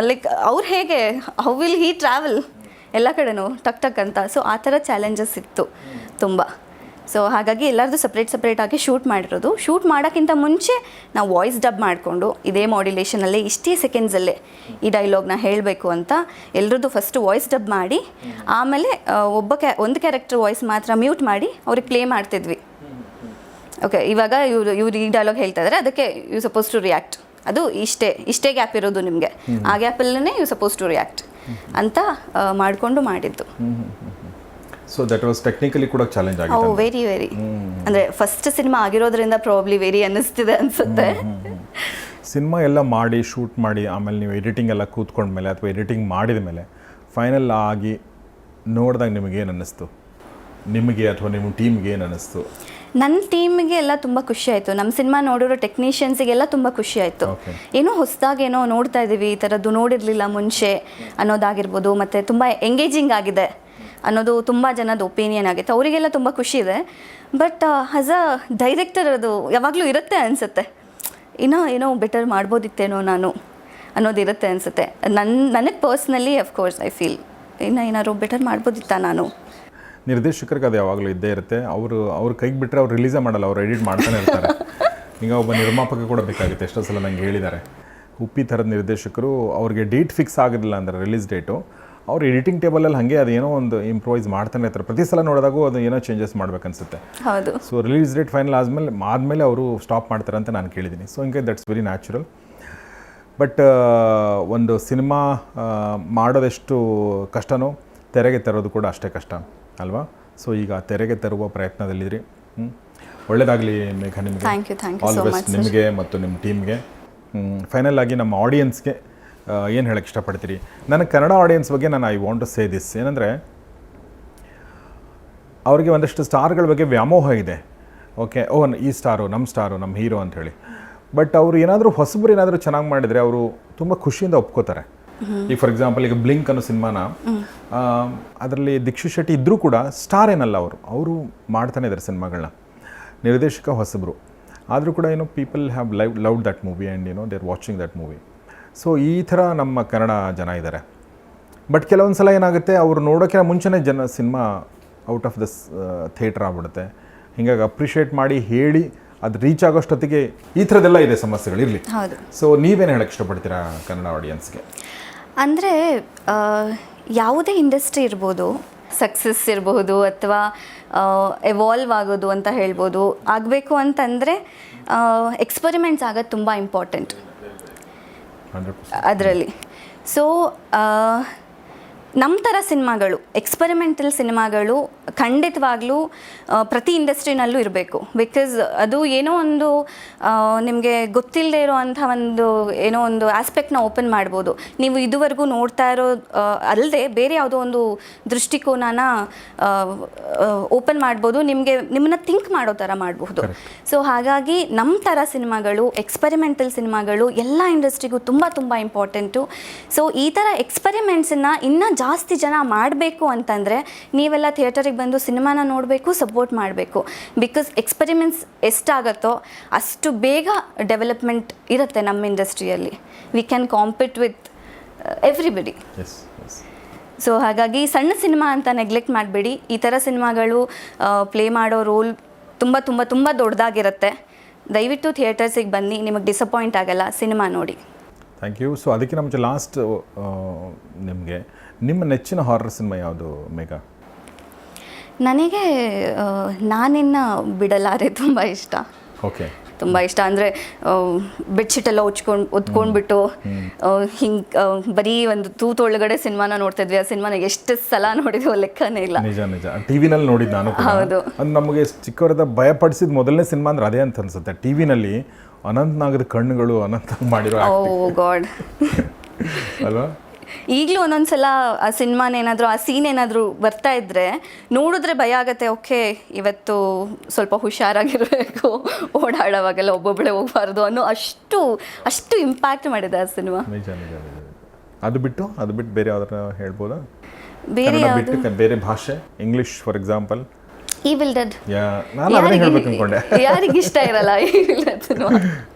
ಲೈಕ್ ಅವ್ರು ಹೇಗೆ ಹೌ ವಿಲ್ ಹೀ ಟ್ರಾವೆಲ್ ಎಲ್ಲ ಕಡೆನೂ ಟಕ್ ಟಕ್ ಅಂತ. ಸೊ ಆ ಥರ ಚಾಲೆಂಜಸ್ ಇತ್ತು ತುಂಬ. ಸೊ ಹಾಗಾಗಿ ಎಲ್ಲರದು ಸಪ್ರೇಟ್ ಆಗಿ ಶೂಟ್ ಮಾಡಿರೋದು. ಶೂಟ್ ಮಾಡೋಕ್ಕಿಂತ ಮುಂಚೆ ನಾವು ವಾಯ್ಸ್ ಡಬ್ ಮಾಡಿಕೊಂಡು ಇದೇ ಮಾಡ್ಯುಲೇಷನಲ್ಲಿ ಇಷ್ಟೇ ಸೆಕೆಂಡ್ಸಲ್ಲೇ ಈ ಡೈಲಾಗ್ನ ಹೇಳಬೇಕು ಅಂತ ಎಲ್ಲರದ್ದು ಫಸ್ಟ್ ವಾಯ್ಸ್ ಡಬ್ ಮಾಡಿ, ಆಮೇಲೆ ಒಬ್ಬ ಕ್ಯಾ ಒಂದು ಕ್ಯಾರೆಕ್ಟರ್ ವಾಯ್ಸ್ ಮಾತ್ರ ಮ್ಯೂಟ್ ಮಾಡಿ ಅವ್ರಿಗೆ ಪ್ಲೇ ಮಾಡ್ತಿದ್ವಿ. ಓಕೆ ಇವಾಗ ಇವರು, ಇವ್ರು ಈ ಡೈಲಾಗ್ ಹೇಳ್ತಾ ಇದ್ದಾರೆ ಅದಕ್ಕೆ ಯು ಸಪೋಸ್ ಟು ರಿಯಾಕ್ಟ್ ಅದು ಇಷ್ಟೇ ಇಷ್ಟೇ ಗ್ಯಾಪ್ ಇರೋದು ನಿಮಗೆ. ಆ ಗ್ಯಾಪಲ್ಲೇ ಯು ಸಪೋಸ್ ಟು ರಿಯಾಕ್ಟ್ ಅಂತ ಮಾಡಿಕೊಂಡು ಮಾಡಿದ್ದು. ಸೊ ದಟ್ ವಾಸ್ ಟೆಕ್ನಿಕಲಿ ಕೂಡ ಚಾಲೆಂಜ್ ಓ ಆಗಿದೆ ವೆರಿ ವೆರಿ ಅಂದರೆ ಫಸ್ಟ್ ಸಿನಿಮಾ ಆಗಿರೋದ್ರಿಂದ ಪ್ರಾಬ್ಲಿ ವೆರಿ ಅನಿಸ್ತಿದೆ ಅನಿಸುತ್ತೆ. ಸಿನಿಮಾ ಎಲ್ಲ ಮಾಡಿ ಶೂಟ್ ಮಾಡಿ ಆಮೇಲೆ ನೀವು ಎಡಿಟಿಂಗ್ ಎಲ್ಲ ಕೂತ್ಕೊಂಡ್ಮೇಲೆ ಅಥವಾ ಎಡಿಟಿಂಗ್ ಮಾಡಿದ ಮೇಲೆ ಫೈನಲ್ ಆಗಿ ನೋಡಿದಾಗ ನಿಮಗೆ ಏನು ಅನ್ನಿಸ್ತು? ನಿಮಗೆ ಅಥವಾ ನಿಮ್ಮ ಟೀಮ್ಗೆ ಏನು ಅನ್ನಿಸ್ತು? ನನ್ನ ಟೀಮಿಗೆ ಎಲ್ಲ ತುಂಬ ಖುಷಿ ಆಯಿತು. ನಮ್ಮ ಸಿನಿಮಾ ನೋಡಿರೋ ಟೆಕ್ನಿಷಿಯನ್ಸಿಗೆಲ್ಲ ತುಂಬ ಖುಷಿ ಆಯಿತು. ಏನೋ ಹೊಸದಾಗೇನೋ ನೋಡ್ತಾ ಇದ್ದೀವಿ ಈ ಥರದ್ದು ನೋಡಿರಲಿಲ್ಲ ಮುಂಚೆ ಅನ್ನೋದಾಗಿರ್ಬೋದು ಮತ್ತು ತುಂಬ ಎಂಗೇಜಿಂಗ್ ಆಗಿದೆ ಅನ್ನೋದು ತುಂಬ ಜನದ ಒಪಿನಿಯನ್ ಆಗಿತ್ತು. ಅವರಿಗೆಲ್ಲ ತುಂಬ ಖುಷಿ ಇದೆ. ಬಟ್ ಆಸ್ ಅ ಡೈರೆಕ್ಟರ್ ಅದು ಯಾವಾಗಲೂ ಇರುತ್ತೆ ಅನಿಸುತ್ತೆ. ಇನ್ನೂ ಏನೋ ಬೆಟರ್ ಮಾಡ್ಬೋದಿತ್ತೇನೋ ನಾನು ಅನ್ನೋದಿರುತ್ತೆ ಅನಿಸುತ್ತೆ. ನನ್ನ ನನಗೆ ಪರ್ಸ್ನಲಿ ಅಫ್ಕೋರ್ಸ್ ಐ ಫೀಲ್ ಇನ್ನು ಏನಾದ್ರು ಬೆಟರ್ ಮಾಡ್ಬೋದಿತ್ತಾ ನಾನು? ನಿರ್ದೇಶಕರಿಗೆ ಅದು ಯಾವಾಗಲೂ ಇದ್ದೇ ಇರುತ್ತೆ. ಅವರು ಅವ್ರ ಕೈಗೆ ಬಿಟ್ಟರೆ ಅವ್ರು ರಿಲೀಸೇ ಮಾಡಲ್ಲ ಅವ್ರು ಎಡಿಟ್ ಮಾಡ್ತಾನೆ ಇರ್ತಾರೆ. ಈಗ ಒಬ್ಬ ನಿರ್ಮಾಪಕ ಕೂಡ ಬೇಕಾಗುತ್ತೆ ಎಷ್ಟೋ ಸಲ ನಂಗೆ ಹೇಳಿದ್ದಾರೆ. ಉಪ್ಪಿ ಥರದ ನಿರ್ದೇಶಕರು ಅವ್ರಿಗೆ ಡೇಟ್ ಫಿಕ್ಸ್ ಆಗಿರಲಿಲ್ಲ ಅಂದರೆ ರಿಲೀಸ್ ಡೇಟು ಅವ್ರು ಎಡಿಟಿಂಗ್ ಟೇಬಲಲ್ಲಿ ಹಾಗೆ ಅದೇನೋ ಒಂದು ಇಂಪ್ರೂವೈಸ್ ಮಾಡ್ತಾನೆ ಇರ್ತಾರೆ. ಪ್ರತಿ ಸಲ ನೋಡಿದಾಗೂ ಅದು ಏನೋ ಚೇಂಜಸ್ ಮಾಡ್ಬೇಕನ್ಸುತ್ತೆ. ಹೌದು. ಸೊ ರಿಲೀಸ್ ಡೇಟ್ ಫೈನಲ್ ಆದಮೇಲೆ ಆದಮೇಲೆ ಅವರು ಸ್ಟಾಪ್ ಮಾಡ್ತಾರೆ ಅಂತ ನಾನು ಕೇಳಿದ್ದೀನಿ. ಸೊ ಹಿಂಗೆ ದಟ್ಸ್ ವೆರಿ ನ್ಯಾಚುರಲ್ ಬಟ್ ಒಂದು ಸಿನಿಮಾ ಮಾಡೋದೆಷ್ಟು ಕಷ್ಟನೋ ತೆರೆಗೆ ತರೋದು ಕೂಡ ಅಷ್ಟೇ ಕಷ್ಟ. ಅಲ್ವಾ? ಸೊ ಈಗ ತೆರೆಗೆ ತರುವ ಪ್ರಯತ್ನದಲ್ಲಿದ್ರಿ. ಹ್ಞೂ ಒಳ್ಳೆಯದಾಗಲಿ ಮೇಘ ನಿಮಗೆ. You ಆಲ್ ಬೆಸ್ಟ್ ನಿಮಗೆ ಮತ್ತು ನಿಮ್ಮ ಟೀಮ್ಗೆ ಫೈನಲ್ ಆಗಿ ನಮ್ಮ ಆಡಿಯನ್ಸ್ಗೆ ಏನು ಹೇಳಕ್ಕೆ ಇಷ್ಟಪಡ್ತೀರಿ? ನನಗೆ ಕನ್ನಡ ಆಡಿಯನ್ಸ್ ಬಗ್ಗೆ ನಾನು I want to say this ಏನಂದರೆ ಅವರಿಗೆ ಒಂದಷ್ಟು ಸ್ಟಾರ್ಗಳ ಬಗ್ಗೆ ವ್ಯಾಮೋಹ ಇದೆ. ಓಕೆ ಓ ಈ ಸ್ಟಾರು ನಮ್ಮ ಸ್ಟಾರು ನಮ್ಮ ಹೀರೋ ಅಂತ ಹೇಳಿ ಬಟ್ ಅವರು ಏನಾದರೂ ಹೊಸಬ್ರು ಏನಾದರೂ ಚೆನ್ನಾಗಿ ಮಾಡಿದರೆ ಅವರು ತುಂಬ ಖುಷಿಯಿಂದ ಒಪ್ಕೋತಾರೆ. ಈಗ ಫಾರ್ ಎಕ್ಸಾಂಪಲ್ ಈಗ ಬ್ಲಿಂಕ್ ಅನ್ನೋ ಸಿನಿಮಾನ ಅದರಲ್ಲಿ ದಿಕ್ಷು ಶೆಟ್ಟಿ ಇದ್ದರೂ ಕೂಡ ಸ್ಟಾರ್ ಏನಲ್ಲ ಅವರು. ಅವರು ಮಾಡ್ತಾನೆ ಇದ್ದಾರೆ ಸಿನಿಮಾಗಳನ್ನ ನಿರ್ದೇಶಕ ಹೊಸಬ್ರು. ಆದರೂ ಕೂಡ ಏನೋ people have live love that movie and ಏನೋ they are watching that movie so ಈ ಥರ ನಮ್ಮ ಕನ್ನಡ ಜನ ಇದ್ದಾರೆ ಬಟ್ ಕೆಲವೊಂದು ಸಲ ಏನಾಗುತ್ತೆ ಅವರು ನೋಡೋಕ್ಕಿಂತ ಮುಂಚೆನೇ ಜನ cinema out of the theatre ಆಗ್ಬಿಡುತ್ತೆ. ಹೀಗಾಗಿ ಅಪ್ರಿಷಿಯೇಟ್ ಮಾಡಿ ಹೇಳಿ ಅದು ರೀಚ್ ಆಗೋಷ್ಟೊತ್ತಿಗೆ ಈ ಥರದ್ದೆಲ್ಲ ಇದೆ ಸಮಸ್ಯೆಗಳು ಇರಲಿ. ಸೊ ನೀವೇನು ಹೇಳಕ್ಕೆ ಇಷ್ಟಪಡ್ತೀರಾ ಕನ್ನಡ ಆಡಿಯನ್ಸ್ಗೆ ಅಂದರೆ ಯಾವುದೇ ಇಂಡಸ್ಟ್ರಿ ಇರ್ಬೋದು ಸಕ್ಸಸ್ ಇರಬಹುದು ಅಥವಾ ಎವಾಲ್ವ್ ಆಗೋದು ಅಂತ ಹೇಳ್ಬೋದು ಆಗಬೇಕು ಅಂತಂದರೆ ಎಕ್ಸ್ಪರಿಮೆಂಟ್ಸ್ ಆಗೋದು ತುಂಬ ಇಂಪಾರ್ಟೆಂಟ್ ಅದರಲ್ಲಿ. ಸೊ ನಮ್ಮ ಥರ ಸಿನಿಮಾಗಳು ಎಕ್ಸ್ಪರಿಮೆಂಟಲ್ ಸಿನಿಮಾಗಳು ಖಂಡಿತವಾಗ್ಲೂ ಪ್ರತಿ ಇಂಡಸ್ಟ್ರಿನಲ್ಲೂ ಇರಬೇಕು. ಬಿಕಾಸ್ ಅದು ಏನೋ ಒಂದು ನಿಮಗೆ ಗೊತ್ತಿಲ್ಲದೆ ಇರೋವಂಥ ಒಂದು ಏನೋ ಒಂದು ಆಸ್ಪೆಕ್ಟ್ನ ಓಪನ್ ಮಾಡ್ಬೋದು. ನೀವು ಇದುವರೆಗೂ ನೋಡ್ತಾ ಇರೋ ಅಲ್ಲದೆ ಬೇರೆ ಯಾವುದೋ ಒಂದು ದೃಷ್ಟಿಕೋನನ ಓಪನ್ ಮಾಡ್ಬೋದು ನಿಮಗೆ ನಿಮ್ಮನ್ನ ಥಿಂಕ್ ಮಾಡೋ ಥರ ಮಾಡಬಹುದು ಸೊ ಹಾಗಾಗಿ ನಮ್ಮ ಥರ ಸಿನಿಮಾಗಳು ಎಕ್ಸ್ಪರಿಮೆಂಟಲ್ ಸಿನಿಮಾಗಳು ಎಲ್ಲ ಇಂಡಸ್ಟ್ರಿಗೂ ತುಂಬ ತುಂಬ ಇಂಪಾರ್ಟೆಂಟು ಸೊ ಈ ಥರ ಎಕ್ಸ್ಪೆರಿಮೆಂಟ್ಸನ್ನು ಇನ್ನೂ ಜಾಸ್ತಿ ಜನ ಮಾಡಬೇಕು ಅಂತಂದರೆ ನೀವೆಲ್ಲ ಥಿಯೇಟರಿಗೆ ಬಂದು ಸಿನಿಮಾನ ನೋಡಬೇಕು ಸಪೋರ್ಟ್ ಮಾಡಬೇಕು. ಬಿಕಾಸ್ ಎಕ್ಸ್ಪೆರಿಮೆಂಟ್ಸ್ ಎಷ್ಟಾಗತ್ತೋ ಅಷ್ಟು ಬೇಗ ಡೆವಲಪ್ಮೆಂಟ್ ಇರುತ್ತೆ ನಮ್ಮ ಇಂಡಸ್ಟ್ರಿಯಲ್ಲಿ. We can compete with everybody so ಹಾಗಾಗಿ ಸಣ್ಣ ಸಿನಿಮಾ ಅಂತ ನೆಗ್ಲೆಕ್ಟ್ ಮಾಡಬೇಡಿ. ಈ ಥರ ಸಿನಿಮಾಗಳು ಪ್ಲೇ ಮಾಡೋ ರೋಲ್ ತುಂಬ ತುಂಬ ತುಂಬ ದೊಡ್ಡದಾಗಿರುತ್ತೆ. ದಯವಿಟ್ಟು ಥಿಯೇಟರ್ಸಿಗೆ ಬನ್ನಿ. ನಿಮಗೆ ಡಿಸಪಾಯಿಂಟ್ ಆಗಲ್ಲ. ಸಿನಿಮಾ ನೋಡಿ. ಥ್ಯಾಂಕ್ ಯು ಸೊ ಅದಕ್ಕೆ ನಮ್ಮ ಲಾಸ್ಟ್ ನಿಮಗೆ ನಿಮ್ಮ ನೆಚ್ಚಿನ ಹಾರರ್ ಸಿನಿಮಾ ಯಾವುದು ಮೇಘ? ನನಗೆ ನಾನಿನ್ನ ಬಿಡಲಾರೆ ತುಂಬ ಇಷ್ಟ. ಓಕೆ ತುಂಬ ಇಷ್ಟ. ಅಂದರೆ ಬೆಡ್ಶೀಟೆಲ್ಲ ಉಚ್ಕೊಂಡು ಉತ್ಕೊಂಡ್ಬಿಟ್ಟು ಹಿಂಗೆ ಬರೀ ಒಂದು ತೂತೊಳಗಡೆ ಸಿನಿಮಾನ ನೋಡ್ತಿದ್ವಿ ಆ ಸಿನಿಮಾನ ಎಷ್ಟು ಸಲ ನೋಡಿದ್ವೋ ಲೆಕ್ಕನೇ ಇಲ್ಲ. ನಿಜ ನಿಜ. ಟಿವಿನಲ್ಲಿ ನೋಡಿದ್ದು ನಾನು ಹೌದು. ಅದು ನಮಗೆ ಚಿಕ್ಕವರದ ಭಯಪಡಿಸಿದ ಮೊದಲನೇ ಸಿನಿಮಾ ಅಂದ್ರೆ ಅದೇ ಅಂತ ಅನ್ಸುತ್ತೆ. ಟಿವಿನಲ್ಲಿ ಅನಂತ್ ನಾಗದ ಕಣ್ಣುಗಳು ಅನಂತ ಮಾಡಿರೋ ಓ. ಗಾಡ್. ಅಲ್ವಾ? ಈಗಲೂ ಒಂದೊಂದ್ಸಲ ಆ ಸಿನಿಮಾನ ಏನಾದರೂ ಆ ಸೀನ್ ಏನಾದರೂ ಬರ್ತಾ ಇದ್ದರೆ ನೋಡಿದ್ರೆ ಭಯ ಆಗತ್ತೆ ಓಕೆ ಇವತ್ತು ಸ್ವಲ್ಪ ಹುಷಾರಾಗಿರಬೇಕು ಓಡಾಡೋವಾಗೆಲ್ಲ ಒಬ್ಬೊಬ್ಬಳೆ ಹೋಗಬಾರ್ದು ಅನ್ನೋ ಅಷ್ಟು ಅಷ್ಟು ಇಂಪ್ಯಾಕ್ಟ್ ಮಾಡಿದೆ ಆ ಸಿನಿಮಾ. ನಿಜ ನಿಜ ನಿಜ. ನಿಜ. ಅದು ಬಿಟ್ಟು ಅದು ಬಿಟ್ಟು ಬೇರೆ ಯಾವ್ದಾರ ಹೇಳ್ಬೋದಾ? ಬೇರೆ ಕನ್ನಡ ಯಾವುದು? ಬಿಟ್ಟು ಬೇರೆ ಭಾಷೆ ಇಂಗ್ಲಿಷ್ ಫಾರ್ ಎಕ್ಸಾಂಪಲ್ ಈ ವಿಲ್ಡೆಡ್ ಯಾ ನಾನು ಅದನ್ನೇ ಹೇಳ್ಬೇಕು ಅನ್ಕೊಂಡೆ. ಯಾರಿಗೆ ಇಷ್ಟ ಇರಲ್ಲ ಈವಿಲ್ ಡೆಡ್ ಸಿನಿಮಾ?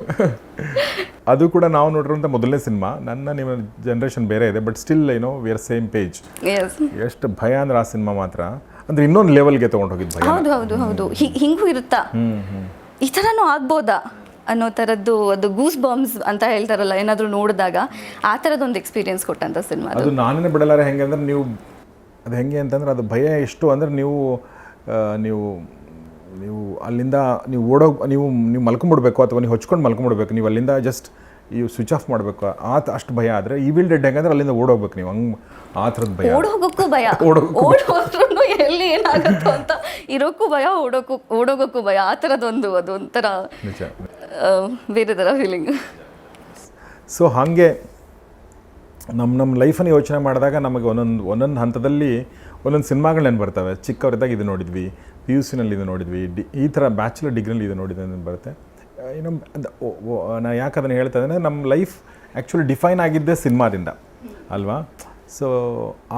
ಅದು ಕೂಡ ನಾವು ನೋಡಿರುವಂಥ ಮೊದಲನೇ ಸಿನಿಮಾ. ನನ್ನ ನಿಮ್ಮ ಜನ್ರೇಷನ್ ಬೇರೆ ಇದೆ ಬಟ್ ಸ್ಟಿಲ್ ಏನೋ ವಿ ಆರ್ ಸೇಮ್ ಪೇಜ್ ಎಸ್ ಎಷ್ಟು ಭಯ ಅಂದ್ರೆ ಆ ಸಿನಿಮಾ ಮಾತ್ರ. ಅಂದ್ರೆ ಇನ್ನೊಂದು ಲೆವೆಲ್ಗೆ ತಗೊಂಡು ಭಯ ಹೌದು ಹೌದು ಹೌದು. ಹಿಂಗೂ ಇರುತ್ತಾ? ಈ ಥರನೂ ಆಗ್ಬೋದಾ ಅನ್ನೋ ಥರದ್ದು ಅದು ಗೂಸ್ ಬಾಂಬ್ಸ್ ಅಂತ ಹೇಳ್ತಾರಲ್ಲ ಏನಾದರೂ ನೋಡಿದಾಗ ಆ ಥರದೊಂದು ಎಕ್ಸ್ಪೀರಿಯನ್ಸ್ ಕೊಟ್ಟಂಥ ಸಿನಿಮಾ ಅದು. ನಾನೇ ಬಿಡಲಾರೆ ಹೆಂಗೆ ಅಂದ್ರೆ ನೀವು ಅದು ಹೆಂಗೆ ಅಂತಂದ್ರೆ ಅದು ಭಯ ಎಷ್ಟು ಅಂದ್ರೆ ನೀವು ನೀವು ನೀವು ಅಲ್ಲಿಂದ ನೀವು ಓಡೋ ನೀವು ನೀವು ಮಲ್ಕೊಂಬಿಡ್ಬೇಕು ಅಥವಾ ನೀವು ಹೊಚ್ಕೊಂಡು ಮಲ್ಕೊಂಬಿಡ್ಬೇಕು ನೀವು ಅಲ್ಲಿಂದ ಜಸ್ಟ್ ಇವು ಸ್ವಿಚ್ ಆಫ್ ಮಾಡಬೇಕು. ಆತ ಅಷ್ಟು ಭಯ ಆದರೆ ಈ ವಿಲ್ ಡೆಡ್ ಹೆಂಗಂದ್ರೆ ಅಲ್ಲಿಂದ ಓಡೋಗ್ಬೇಕು ನೀವು. ಹಂಗೆ ಆ ಥರದ ಭಯ. ಓಡೋಗೋಕ್ಕೂ ಭಯ. ಓಡೋದ್ರೂ ಎಲ್ಲಿ ಏನಾಗುತ್ತೋ ಅಂತ ಇರೋಕ್ಕೂ ಭಯ ಓಡೋಕ್ಕೂ ಓಡೋಗೋಕ್ಕೂ ಭಯ. ಆ ಥರದೊಂದು ಅದು ಒಂಥರ ನಿಜ. ಬೇರೆ ಥರ ಫೀಲಿಂಗ್ ಸೊ ಹಾಗೆ ನಮ್ಮ ನಮ್ಮ ಲೈಫನ್ನು ಯೋಚನೆ ಮಾಡಿದಾಗ ನಮಗೆ ಒಂದೊಂದು ಒಂದೊಂದು ಹಂತದಲ್ಲಿ ಒಂದೊಂದು ಸಿನಿಮಾಗಳು ನೆನ್ಪು ಬರ್ತವೆ? ಚಿಕ್ಕವರಿದ್ದಾಗ ಇದು ನೋಡಿದ್ವಿ ಪಿ ಯು ಸಿನಲ್ಲಿ ಇದು ನೋಡಿದ್ವಿ, ಡಿ, ಈ ಥರ ಬ್ಯಾಚುಲರ್ ಡಿಗ್ರಿನಲ್ಲಿ ಇದು ನೋಡಿದ್ವಿ ಅಂತ ಬರುತ್ತೆ? ಏನೋ ನಾನು ಯಾಕೆ ಅದನ್ನು ಹೇಳ್ತಾ ಇದ್ದೇನೆ, ನಮ್ಮ ಲೈಫ್ ಆ್ಯಕ್ಚುಲಿ ಡಿಫೈನ್ ಆಗಿದ್ದೇ ಸಿನಿಮಾದಿಂದ, ಅಲ್ವಾ? ಸೊ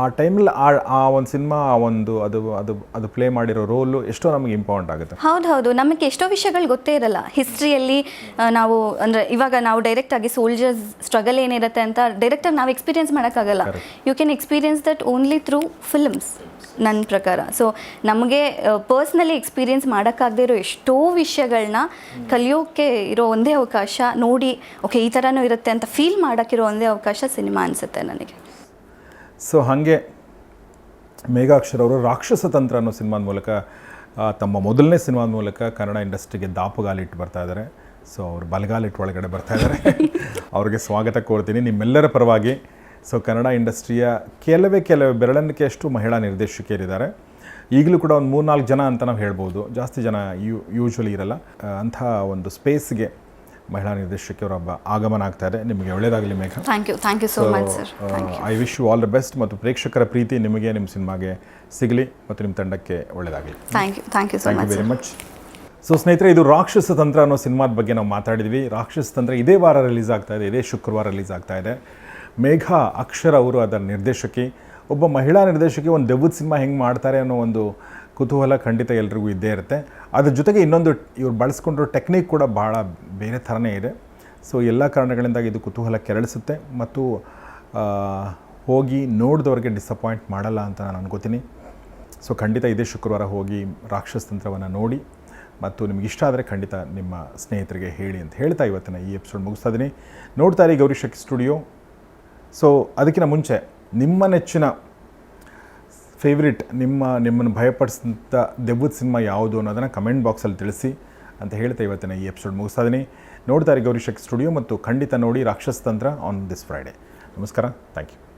ಆ ಟೈಮಲ್ಲಿ ಆ ಆ ಒಂದು ಸಿನಿಮಾ ಆ ಒಂದು ಅದು ಅದು ಅದು ಪ್ಲೇ ಮಾಡಿರೋ ರೋಲು ಎಷ್ಟೋ ನಮಗೆ ಇಂಪಾರ್ಟೆಂಟ್ ಆಗುತ್ತೆ. ಹೌದು ಹೌದು ನಮಗೆ ಎಷ್ಟೋ ವಿಷಯಗಳು ಗೊತ್ತೇ ಇರಲ್ಲ. ಹಿಸ್ಟ್ರಿಯಲ್ಲಿ ನಾವು ಅಂದರೆ ಇವಾಗ ನಾವು ಡೈರೆಕ್ಟಾಗಿ ಸೋಲ್ಜರ್ಸ್ ಸ್ಟ್ರಗಲ್ ಏನಿರುತ್ತೆ ಅಂತ ಡೈರೆಕ್ಟಾಗಿ ನಾವು ಎಕ್ಸ್ಪೀರಿಯನ್ಸ್ ಮಾಡೋಕ್ಕಾಗಲ್ಲ. You can experience that only through films ನನ್ನ ಪ್ರಕಾರ. ಸೊ ನಮಗೆ ಪರ್ಸ್ನಲಿ ಎಕ್ಸ್ಪೀರಿಯನ್ಸ್ ಮಾಡೋಕ್ಕಾಗದೇ ಇರೋ ಎಷ್ಟೋ ವಿಷಯಗಳನ್ನ ಕಲಿಯೋಕ್ಕೆ ಇರೋ ಒಂದೇ ಅವಕಾಶ ನೋಡಿ ಓಕೆ ಈ ಥರನೂ ಇರುತ್ತೆ ಅಂತ ಫೀಲ್ ಮಾಡೋಕ್ಕಿರೋ ಒಂದೇ ಅವಕಾಶ ಸಿನಿಮಾ ಅನಿಸುತ್ತೆ ನನಗೆ. ಸೊ ಹಾಗೆ ಮೇಘಾಕ್ಷರ್ ಅವರು ರಾಕ್ಷಸ ತಂತ್ರ ಅನ್ನೋ ಸಿನಿಮಾದ ಮೂಲಕ ತಮ್ಮ ಮೊದಲನೇ ಸಿನಿಮಾದ ಮೂಲಕ ಕನ್ನಡ ಇಂಡಸ್ಟ್ರಿಗೆ ದಾಪುಗಾಲಿಟ್ಟು ಬರ್ತಾ ಇದ್ದಾರೆ. ಸೊ ಅವರು ಬಲಗಾಲಿಟ್ಟು ಒಳಗಡೆ ಬರ್ತಾ ಇದ್ದಾರೆ. ಅವ್ರಿಗೆ ಸ್ವಾಗತ ಕೋರ್ತೀನಿ. ನಿಮ್ಮೆಲ್ಲರ ಪರವಾಗಿ ಸೊ ಕನ್ನಡ ಇಂಡಸ್ಟ್ರಿಯ ಕೆಲವೇ ಕೆಲವೇ ಬೆರಳೆಣಿಕೆಯಷ್ಟು ಮಹಿಳಾ ನಿರ್ದೇಶಕಿಯರಿದ್ದಾರೆ. ಈಗಲೂ ಕೂಡ ಒಂದು ಮೂರ್ನಾಲ್ಕು ಜನ ಅಂತ ನಾವು ಹೇಳ್ಬೋದು. ಜಾಸ್ತಿ ಜನ ಯೂ ಯೂಶ್ವಲಿ ಇರಲ್ಲ. ಅಂತಹ ಅಂಥ ಒಂದು ಸ್ಪೇಸ್ಗೆ ಮಹಿಳಾ ನಿರ್ದೇಶಕಿಯವರ ಒಬ್ಬ ಆಗಮನ ಆಗ್ತಾ ಇದೆ. ನಿಮಗೆ ಒಳ್ಳೆಯದಾಗಲಿ Megha. Thank you thank you so much sir I wish you all the best ಮತ್ತು ಪ್ರೇಕ್ಷಕರ ಪ್ರೀತಿ ನಿಮಗೆ ನಿಮ್ಮ ಸಿನಿಮಾಗೆ ಸಿಗಲಿ ಮತ್ತು ನಿಮ್ಮ ತಂಡಕ್ಕೆ ಒಳ್ಳೆಯದಾಗಲಿ thank you thank you so thank you much very much so ಸ್ನೇಹಿತರೆ ಇದು ರಾಕ್ಷಸ ತಂತ್ರ ಅನ್ನೋ ಸಿನಿಮಾದ ಬಗ್ಗೆ ನಾವು ಮಾತಾಡಿದ್ವಿ. ರಾಕ್ಷಸ ತಂತ್ರ ಇದೇ ವಾರ ರಿಲೀಸ್ ಆಗ್ತಾ ಇದೆ ಇದೇ ಶುಕ್ರವಾರ ರಿಲೀಸ್ ಆಗ್ತಾ ಇದೆ. ಮೇಘ ಅಕ್ಷರ ಅವರು ಅದರ ನಿರ್ದೇಶಕಿ. ಒಬ್ಬ ಮಹಿಳಾ ನಿರ್ದೇಶಕಿ ಒಂದು ದೆವ್ವದ ಸಿನಿಮಾ ಹೆಂಗೆ ಮಾಡ್ತಾರೆ ಅನ್ನೋ ಒಂದು ಕುತೂಹಲ ಖಂಡಿತ ಎಲ್ರಿಗೂ ಇದ್ದೇ ಇರುತ್ತೆ. ಅದ್ರ ಜೊತೆಗೆ ಇನ್ನೊಂದು ಇವ್ರು ಬಳಸ್ಕೊಂಡಿರೋ ಟೆಕ್ನಿಕ್ ಕೂಡ ಭಾಳ ಬೇರೆ ಥರನೇ ಇದೆ. ಸೊ ಎಲ್ಲ ಕಾರಣಗಳಿಂದಾಗಿ ಇದು ಕುತೂಹಲ ಕೆರಳಿಸುತ್ತೆ ಮತ್ತು ಹೋಗಿ ನೋಡಿದವ್ರಿಗೆ ಡಿಸಪಾಯಿಂಟ್ ಮಾಡಲ್ಲ ಅಂತ ನಾನು ಅನ್ಕೋತೀನಿ. ಸೊ ಖಂಡಿತ ಇದೇ ಶುಕ್ರವಾರ ಹೋಗಿ ರಾಕ್ಷಸ ತಂತ್ರವನ್ನು ನೋಡಿ ಮತ್ತು ನಿಮ್ಗೆ ಇಷ್ಟ ಆದರೆ ಖಂಡಿತ ನಿಮ್ಮ ಸ್ನೇಹಿತರಿಗೆ ಹೇಳಿ ಅಂತ ಹೇಳ್ತಾ ಇವತ್ತಿನ ಈ ಎಪಿಸೋಡ್ ಮುಗಿಸ್ತಾ ಇದ್ದೀನಿ ನೋಡ್ತಾ ಇರಿ ಗೌರಿ ಶಕ್ತಿ ಸ್ಟುಡಿಯೋ ಸೊ ಅದಕ್ಕಿಂತ ಮುಂಚೆ ನಿಮ್ಮ ನೆಚ್ಚಿನ ಫೇವ್ರಿಟ್ ನಿಮ್ಮ, ನಿಮ್ಮನ್ನು ಭಯಪಡಿಸಿದಂಥ ದೆವ್ವದ ಸಿನಿಮಾ ಯಾವುದು ಅನ್ನೋದನ್ನು ಕಮೆಂಟ್ ಬಾಕ್ಸಲ್ಲಿ ತಿಳಿಸಿ ಅಂತ ಹೇಳ್ತಾ ಇವತ್ತಿನ ಈ ಎಪಿಸೋಡ್ ಮುಗಿಸ್ತಾ ಇದ್ದೀನಿ ನೋಡ್ತಾರೆ ಗೌರಿಶಕ್ ಗೌರಿ ಸ್ಟುಡಿಯೋ ಮತ್ತು ಖಂಡಿತ ನೋಡಿ Rakshasa Tantra on this Friday ನಮಸ್ಕಾರ. Thank you